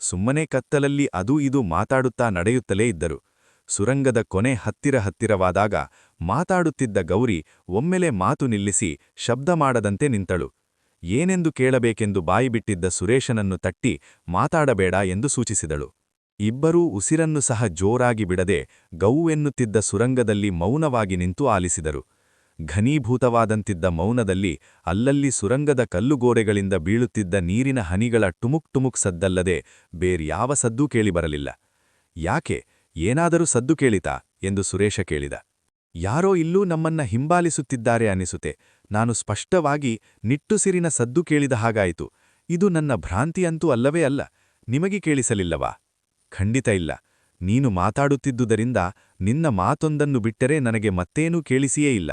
ಸುಮ್ಮನೆ ಕತ್ತಲಲ್ಲಿ ಅದೂ ಇದು ಮಾತಾಡುತ್ತಾ ನಡೆಯುತ್ತಲೇ ಇದ್ದರು. ಸುರಂಗದ ಕೊನೆ ಹತ್ತಿರ ಹತ್ತಿರವಾದಾಗ ಮಾತಾಡುತ್ತಿದ್ದ ಗೌರಿ ಒಮ್ಮೆಲೆ ಮಾತು ನಿಲ್ಲಿಸಿ ಶಬ್ದ ಮಾಡದಂತೆ ನಿಂತಳು. ಏನೆಂದು ಕೇಳಬೇಕೆಂದು ಬಾಯಿಬಿಟ್ಟಿದ್ದ ಸುರೇಶನನ್ನು ತಟ್ಟಿ ಮಾತಾಡಬೇಡ ಎಂದು ಸೂಚಿಸಿದಳು. ಇಬ್ಬರೂ ಉಸಿರನ್ನು ಸಹ ಜೋರಾಗಿ ಬಿಡದೆ ಗೌವೆನ್ನುತ್ತಿದ್ದ ಸುರಂಗದಲ್ಲಿ ಮೌನವಾಗಿ ನಿಂತು ಆಲಿಸಿದರು. ಘನೀಭೂತವಾದಂತಿದ್ದ ಮೌನದಲ್ಲಿ ಅಲ್ಲಲ್ಲಿ ಸುರಂಗದ ಕಲ್ಲುಗೋಡೆಗಳಿಂದ ಬೀಳುತ್ತಿದ್ದ ನೀರಿನ ಹನಿಗಳ ಟುಮುಕ್ ಟುಮುಕ್ ಸದ್ದಲ್ಲದೆ ಬೇರ್ಯಾವ ಸದ್ದೂ ಕೇಳಿಬರಲಿಲ್ಲ. ಯಾಕೆ? ಏನಾದರೂ ಸದ್ದು ಕೇಳಿತಾ? ಎಂದು ಸುರೇಶ ಕೇಳಿದ. ಯಾರೋ ಇಲ್ಲೂ ನಮ್ಮನ್ನ ಹಿಂಬಾಲಿಸುತ್ತಿದ್ದಾರೆ ಅನಿಸುತ್ತೆ. ನಾನು ಸ್ಪಷ್ಟವಾಗಿ ನಿಟ್ಟುಸಿರಿನ ಸದ್ದು ಕೇಳಿದ ಹಾಗಾಯಿತು. ಇದು ನನ್ನ ಭ್ರಾಂತಿಯಂತೂ ಅಲ್ಲವೇ ಅಲ್ಲ. ನಿಮಗೆ ಕೇಳಿಸಲಿಲ್ಲವಾ? ಖಂಡಿತ ಇಲ್ಲ. ನೀನು ಮಾತಾಡುತ್ತಿದ್ದುದರಿಂದ ನಿನ್ನ ಮಾತೊಂದನ್ನು ಬಿಟ್ಟರೆ ನನಗೆ ಮತ್ತೇನೂ ಕೇಳಿಸಿಯೇ ಇಲ್ಲ.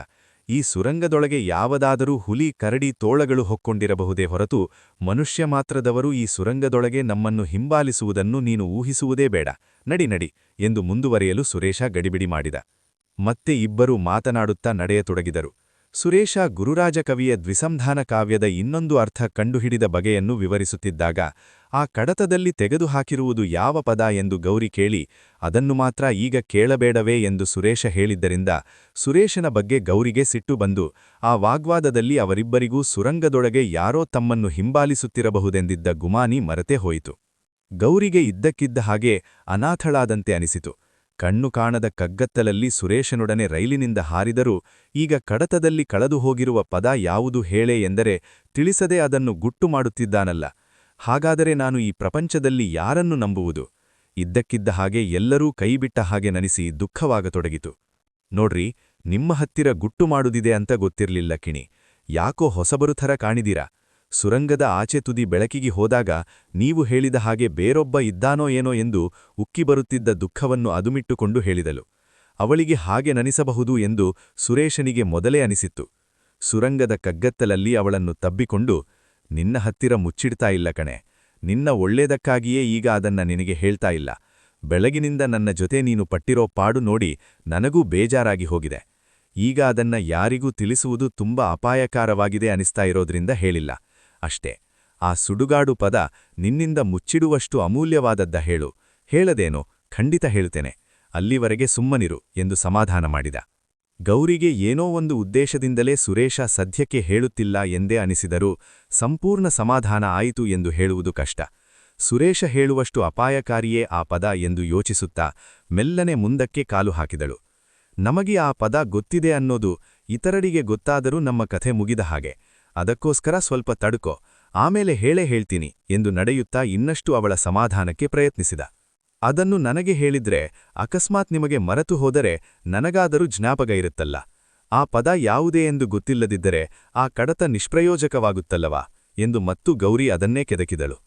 ಈ ಸುರಂಗದೊಳಗೆ ಯಾವದಾದರೂ ಹುಲಿ, ಕರಡಿ, ತೋಳಗಳು ಹೊಕ್ಕೊಂಡಿರಬಹುದೇ ಹೊರತು ಮನುಷ್ಯ ಮಾತ್ರದವರು ಈ ಸುರಂಗದೊಳಗೆ ನಮ್ಮನ್ನು ಹಿಂಬಾಲಿಸುವುದನ್ನು ನೀನು ಊಹಿಸುವುದೇ ಬೇಡ. ನಡಿ ನಡಿ ಎಂದು ಮುಂದುವರೆಯಲು ಸುರೇಶ ಗಡಿಬಿಡಿ ಮಾಡಿದ. ಮತ್ತೆ ಇಬ್ಬರೂ ಮಾತನಾಡುತ್ತಾ ನಡೆಯತೊಡಗಿದರು. ಸುರೇಶ ಗುರುರಾಜ ಕವಿಯ ದ್ವಿಸಂಧಾನ ಕಾವ್ಯದ ಇನ್ನೊಂದು ಅರ್ಥ ಕಂಡುಹಿಡಿದ ಬಗೆಯನ್ನು ವಿವರಿಸುತ್ತಿದ್ದಾಗ ಆ ಕಡತದಲ್ಲಿ ತೆಗೆದುಹಾಕಿರುವುದು ಯಾವ ಪದ ಎಂದು ಗೌರಿ ಕೇಳಿ, ಅದನ್ನು ಮಾತ್ರ ಈಗ ಕೇಳಬೇಡವೇ ಎಂದು ಸುರೇಶ ಹೇಳಿದ್ದರಿಂದ ಸುರೇಶನ ಬಗ್ಗೆ ಗೌರಿಗೆ ಸಿಟ್ಟು ಬಂದು, ಆ ವಾಗ್ವಾದದಲ್ಲಿ ಅವರಿಬ್ಬರಿಗೂ ಸುರಂಗದೊಳಗೆ ಯಾರೋ ತಮ್ಮನ್ನು ಹಿಂಬಾಲಿಸುತ್ತಿರಬಹುದೆಂದಿದ್ದ ಗುಮಾನಿ ಮರತೆ ಹೋಯಿತು. ಗೌರಿಗೆ ಇದ್ದಕ್ಕಿದ್ದ ಹಾಗೆ ಅನಾಥಳಾದಂತೆ ಅನಿಸಿತು. ಕಣ್ಣು ಕಾಣದ ಕಗ್ಗತ್ತಲಲ್ಲಿ ಸುರೇಶನೊಡನೆ ರೈಲಿನಿಂದ ಹಾರಿದರೂ, ಈಗ ಕಡತದಲ್ಲಿ ಕಳೆದು ಹೋಗಿರುವ ಪದ ಯಾವುದು ಹೇಳೆ ಎಂದರೆ, ತಿಳಿಸದೆ ಅದನ್ನು ಗುಟ್ಟು ಮಾಡುತ್ತಿದ್ದಾನಲ್ಲ. ಹಾಗಾದರೆ ನಾನು ಈ ಪ್ರಪಂಚದಲ್ಲಿ ಯಾರನ್ನು ನಂಬುವುದು? ಇದ್ದಕ್ಕಿದ್ದ ಹಾಗೆ ಎಲ್ಲರೂ ಕೈಬಿಟ್ಟ ಹಾಗೆ ನನಿಸಿ ದುಃಖವಾಗತೊಡಗಿತು. ನೋಡ್ರಿ, ನಿಮ್ಮ ಹತ್ತಿರ ಗುಟ್ಟು ಮಾಡುದಿದೆ ಅಂತ ಗೊತ್ತಿರಲಿಲ್ಲ ಕಿಣಿ. ಯಾಕೋ ಹೊಸಬರು ಥರ ಕಾಣಿದಿರಾ? ಸುರಂಗದ ಆಚೆ ತುದಿ ಬೆಳಕಿಗೆ ಹೋದಾಗ ನೀವು ಹೇಳಿದ ಹಾಗೆ ಬೇರೊಬ್ಬ ಇದ್ದಾನೋ ಏನೋ ಎಂದು ಉಕ್ಕಿ ಬರುತ್ತಿದ್ದ ದುಃಖವನ್ನು ಅದುಮಿಟ್ಟುಕೊಂಡು ಹೇಳಿದಳು. ಅವಳಿಗೆ ಹಾಗೆ ನನಿಸಬಹುದು ಎಂದು ಸುರೇಶನಿಗೆ ಮೊದಲೇ ಅನಿಸಿತ್ತು. ಸುರಂಗದ ಕಗ್ಗತ್ತಲಲ್ಲಿ ಅವಳನ್ನು ತಬ್ಬಿಕೊಂಡು ನಿನ್ನ ಹತ್ತಿರ ಮುಚ್ಚಿಡ್ತಾ ಇಲ್ಲ ಕಣೆ. ನಿನ್ನ ಒಳ್ಳೇದಕ್ಕಾಗಿಯೇ ಈಗ ಅದನ್ನ ನಿನಗೆ ಹೇಳ್ತಾ ಇಲ್ಲ. ಬೆಳಗಿನಿಂದ ನನ್ನ ಜೊತೆ ನೀನು ಪಟ್ಟಿರೋ ಪಾಡು ನೋಡಿ ನನಗೂ ಬೇಜಾರಾಗಿ ಹೋಗಿದೆ. ಈಗ ಅದನ್ನ ಯಾರಿಗೂ ತಿಳಿಸುವುದು ತುಂಬಾ ಅಪಾಯಕಾರವಾಗಿದೆ ಅನಿಸ್ತಾ ಇರೋದ್ರಿಂದ ಹೇಳಿಲ್ಲ. ಅಷ್ಟೇ, ಆ ಸುಡುಗಾಡು ಪದ ನಿನ್ನಿಂದ ಮುಚ್ಚಿಡುವಷ್ಟು ಅಮೂಲ್ಯವಾದದ್ದ ಹೇಳು. ಹೇಳದೇನೋ, ಖಂಡಿತ ಹೇಳ್ತೇನೆ. ಅಲ್ಲಿವರೆಗೆ ಸುಮ್ಮನಿರು ಎಂದು ಸಮಾಧಾನ ಮಾಡಿದ. ಗೌರಿಗೆ ಏನೋ ಒಂದು ಉದ್ದೇಶದಿಂದಲೇ ಸುರೇಶ ಸದ್ಯಕ್ಕೆ ಹೇಳುತ್ತಿಲ್ಲ ಎಂದೇ ಅನಿಸಿದರೂ ಸಂಪೂರ್ಣ ಸಮಾಧಾನ ಆಯಿತು ಎಂದು ಹೇಳುವುದು ಕಷ್ಟ. ಸುರೇಶ ಹೇಳುವಷ್ಟು ಅಪಾಯಕಾರಿಯೇ ಆ ಪದ ಎಂದು ಯೋಚಿಸುತ್ತಾ ಮೆಲ್ಲನೆ ಮುಂದಕ್ಕೆ ಕಾಲು ಹಾಕಿದಳು. ನಮಗೆ ಆ ಪದ ಗೊತ್ತಿದೆ ಅನ್ನೋದು ಇತರರಿಗೆ ಗೊತ್ತಾದರೂ ನಮ್ಮ ಕಥೆ ಮುಗಿದ ಹಾಗೆ. ಅದಕ್ಕೋಸ್ಕರ ಸ್ವಲ್ಪ ತಡ್ಕೋ, ಆಮೇಲೆ ಹೇಳೇ ಹೇಳ್ತೀನಿ ಎಂದು ನಡೆಯುತ್ತಾ ಇನ್ನಷ್ಟು ಅವಳ ಸಮಾಧಾನಕ್ಕೆ ಪ್ರಯತ್ನಿಸಿದ. ಅದನ್ನು ನನಗೆ ಹೇಳಿದ್ರೆ ಅಕಸ್ಮಾತ್ ನಿಮಗೆ ಮರೆತು ಹೋದರೆ ನನಗಾದರೂ ಜ್ಞಾಪಕ ಇರುತ್ತಲ್ಲ. ಆ ಪದ ಯಾವುದೇ ಎಂದು ಗೊತ್ತಿಲ್ಲದಿದ್ದರೆ ಆ ಕಡತ ನಿಷ್ಪ್ರಯೋಜಕವಾಗುತ್ತಲ್ಲವಾ ಎಂದು ಮತ್ತು ಗೌರಿ ಅದನ್ನೇ ಕೆದಕಿದಳು.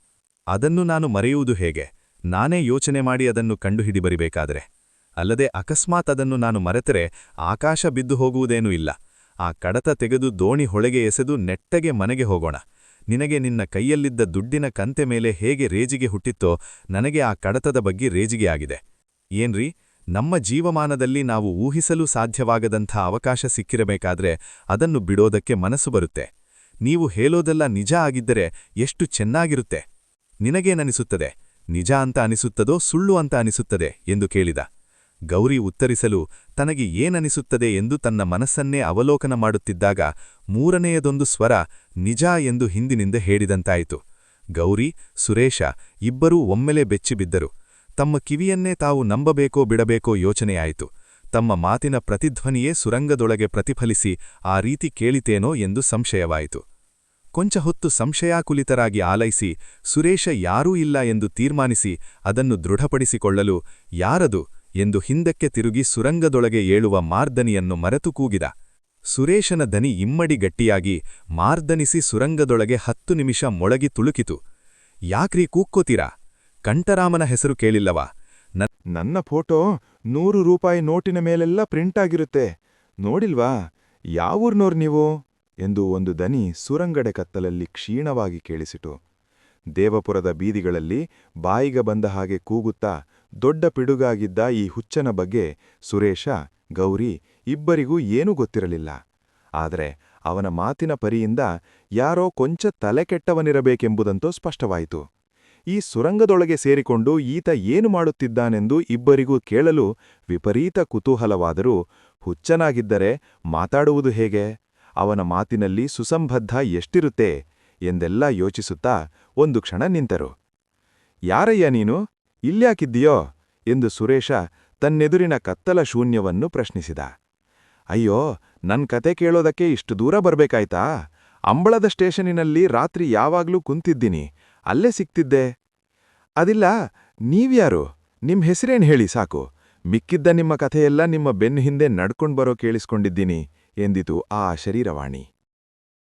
ಅದನ್ನು ನಾನು ಮರೆಯುವುದು ಹೇಗೆ? ನಾನೇ ಯೋಚನೆ ಮಾಡಿ ಅದನ್ನು ಕಂಡುಹಿಡಿ ಬರಿಬೇಕಾದರೆ ಅಲ್ಲದೆ ಅಕಸ್ಮಾತ್ ಅದನ್ನು ನಾನು ಮರೆತರೆ ಆಕಾಶ ಬಿದ್ದು ಹೋಗುವುದೇನೂ ಇಲ್ಲ. ಆ ಕಡತ ತೆಗೆದು ದೋಣಿ ಹೊಳೆಗೆ ಎಸೆದು ನೆಟ್ಟಗೆ ಮನೆಗೆ ಹೋಗೋಣ. ನಿನಗೆ ನಿನ್ನ ಕೈಯಲ್ಲಿದ್ದ ದುಡ್ಡಿನ ಕಂತೆ ಮೇಲೆ ಹೇಗೆ ರೇಜಿಗೆ ಹುಟ್ಟಿತ್ತೋ ನನಗೆ ಆ ಕಡತದ ಬಗ್ಗೆ ರೇಜಿಗೆ ಆಗಿದೆ. ಏನ್ರಿ? ನಮ್ಮ ಜೀವಮಾನದಲ್ಲಿ ನಾವು ಊಹಿಸಲು ಸಾಧ್ಯವಾಗದಂಥ ಅವಕಾಶ ಸಿಕ್ಕಿರಬೇಕಾದ್ರೆ ಅದನ್ನು ಬಿಡೋದಕ್ಕೆ ಮನಸ್ಸು ಬರುತ್ತೆ. ನೀವು ಹೇಳೋದೆಲ್ಲ ನಿಜ ಆಗಿದ್ದರೆ ಎಷ್ಟು ಚೆನ್ನಾಗಿರುತ್ತೆ. ನಿನಗೇನನಿಸುತ್ತದೆ? ನಿಜ ಅಂತ ಅನಿಸುತ್ತದೋ ಸುಳ್ಳು ಅಂತ ಅನಿಸುತ್ತದೆ ಎಂದು ಕೇಳಿದ. ಗೌರಿ ಉತ್ತರಿಸಲು, ತನಗೆ ಏನನಿಸುತ್ತದೆ ಎಂದು ತನ್ನ ಮನಸ್ಸನ್ನೇ ಅವಲೋಕನ ಮಾಡುತ್ತಿದ್ದಾಗ ಮೂರನೆಯದೊಂದು ಸ್ವರ ನಿಜ ಎಂದು ಹಿಂದಿನಿಂದ ಹೇಳಿದಂತಾಯಿತು. ಗೌರಿ, ಸುರೇಶ ಇಬ್ಬರೂ ಒಮ್ಮೆಲೆ ಬೆಚ್ಚಿಬಿದ್ದರು. ತಮ್ಮ ಕಿವಿಯನ್ನೇ ತಾವು ನಂಬಬೇಕೋ ಬಿಡಬೇಕೋ ಯೋಚನೆಯಾಯಿತು. ತಮ್ಮ ಮಾತಿನ ಪ್ರತಿಧ್ವನಿಯೇ ಸುರಂಗದೊಳಗೆ ಪ್ರತಿಫಲಿಸಿ ಆ ರೀತಿ ಕೇಳಿತೇನೋ ಎಂದು ಸಂಶಯವಾಯಿತು. ಕೊಂಚ ಹೊತ್ತು ಸಂಶಯಾಕುಲಿತರಾಗಿ ಆಲೈಸಿ, ಸುರೇಶ ಯಾರೂ ಇಲ್ಲ ಎಂದು ತೀರ್ಮಾನಿಸಿ ಅದನ್ನು ದೃಢಪಡಿಸಿಕೊಳ್ಳಲು ಯಾರದು ಎಂದು ಹಿಂದಕ್ಕೆ ತಿರುಗಿ ಸುರಂಗದೊಳಗೆ ಏಳುವ ಮಾರ್ದನಿಯನ್ನು ಮರೆತು ಕೂಗಿದ. ಸುರೇಶನ ದನಿ ಇಮ್ಮಡಿ ಗಟ್ಟಿಯಾಗಿ ಮಾರ್ದನಿಸಿ ಸುರಂಗದೊಳಗೆ ಹತ್ತು ನಿಮಿಷ ಮೊಳಗಿ ತುಳುಕಿತು. ಯಾಕ್ರೀ ಕೂಕ್ಕೋತೀರಾ? ಕಂಠರಾಮನ ಹೆಸರು ಕೇಳಿಲ್ಲವ? ನನ್ನ ಫೋಟೋ ನೂರು ರೂಪಾಯಿ ನೋಟಿನ ಮೇಲೆಲ್ಲ ಪ್ರಿಂಟ್ ಆಗಿರುತ್ತೆ ನೋಡಿಲ್ವಾ? ಯಾವೂರ್ನೋರ್ ನೀವು? ಎಂದು ಒಂದು ದನಿ ಸುರಂಗಡೆ ಕತ್ತಲಲ್ಲಿ ಕ್ಷೀಣವಾಗಿ ಕೇಳಿಸಿತು. ದೇವಪುರದ ಬೀದಿಗಳಲ್ಲಿ ಬಾಯಿಗ ಬಂದ ಹಾಗೆ ಕೂಗುತ್ತಾ ದೊಡ್ಡ ಪಿಡುಗಾಗಿದ್ದ ಈ ಹುಚ್ಚನ ಬಗ್ಗೆ ಸುರೇಶ, ಗೌರಿ ಇಬ್ಬರಿಗೂ ಏನೂ ಗೊತ್ತಿರಲಿಲ್ಲ. ಆದರೆ ಅವನ ಮಾತಿನ ಪರಿಯಿಂದ ಯಾರೋ ಕೊಂಚ ತಲೆಕೆಟ್ಟವನಿರಬೇಕೆಂಬುದಂತೂ ಸ್ಪಷ್ಟವಾಯಿತು. ಈ ಸುರಂಗದೊಳಗೆ ಸೇರಿಕೊಂಡು ಈತ ಏನು ಮಾಡುತ್ತಿದ್ದಾನೆಂದು ಇಬ್ಬರಿಗೂ ಕೇಳಲು ವಿಪರೀತ ಕುತೂಹಲವಾದರೂ ಹುಚ್ಚನಾಗಿದ್ದರೆ ಮಾತಾಡುವುದು ಹೇಗೆ? ಅವನ ಮಾತಿನಲ್ಲಿ ಸುಸಂಬದ್ಧ ಎಷ್ಟಿರುತ್ತೆ? ಎಂದೆಲ್ಲ ಯೋಚಿಸುತ್ತಾ ಒಂದು ಕ್ಷಣ ನಿಂತರು. ಯಾರಯ್ಯ ನೀನು? ಇಲ್ಯಾಕಿದ್ದೀಯೋ ಎಂದು ಸುರೇಶ ತನ್ನೆದುರಿನ ಕತ್ತಲ ಶೂನ್ಯವನ್ನು ಪ್ರಶ್ನಿಸಿದ. ಅಯ್ಯೋ, ನನ್ ಕತೆ ಕೇಳೋದಕ್ಕೆ ಇಷ್ಟು ದೂರ ಬರ್ಬೇಕಾಯ್ತಾ? ಅಂಬಳದ ಸ್ಟೇಷನಿನಲ್ಲಿ ರಾತ್ರಿ ಯಾವಾಗ್ಲೂ ಕುಂತಿದ್ದೀನಿ. ಅಲ್ಲೇ ಸಿಕ್ತಿದ್ದೆ. ಅದಿಲ್ಲ, ನೀವ್ಯಾರು? ನಿಮ್ ಹೆಸರೇನ್ ಹೇಳಿ ಸಾಕು? ಮಿಕ್ಕಿದ್ದ ನಿಮ್ಮ ಕಥೆಯೆಲ್ಲ ನಿಮ್ಮ ಬೆನ್ನು ಹಿಂದೆ ನಡ್ಕೊಂಡ್ ಬರೋ ಕೇಳಿಸ್ಕೊಂಡಿದ್ದೀನಿ ಎಂದಿತು ಆ ಶರೀರವಾಣಿ.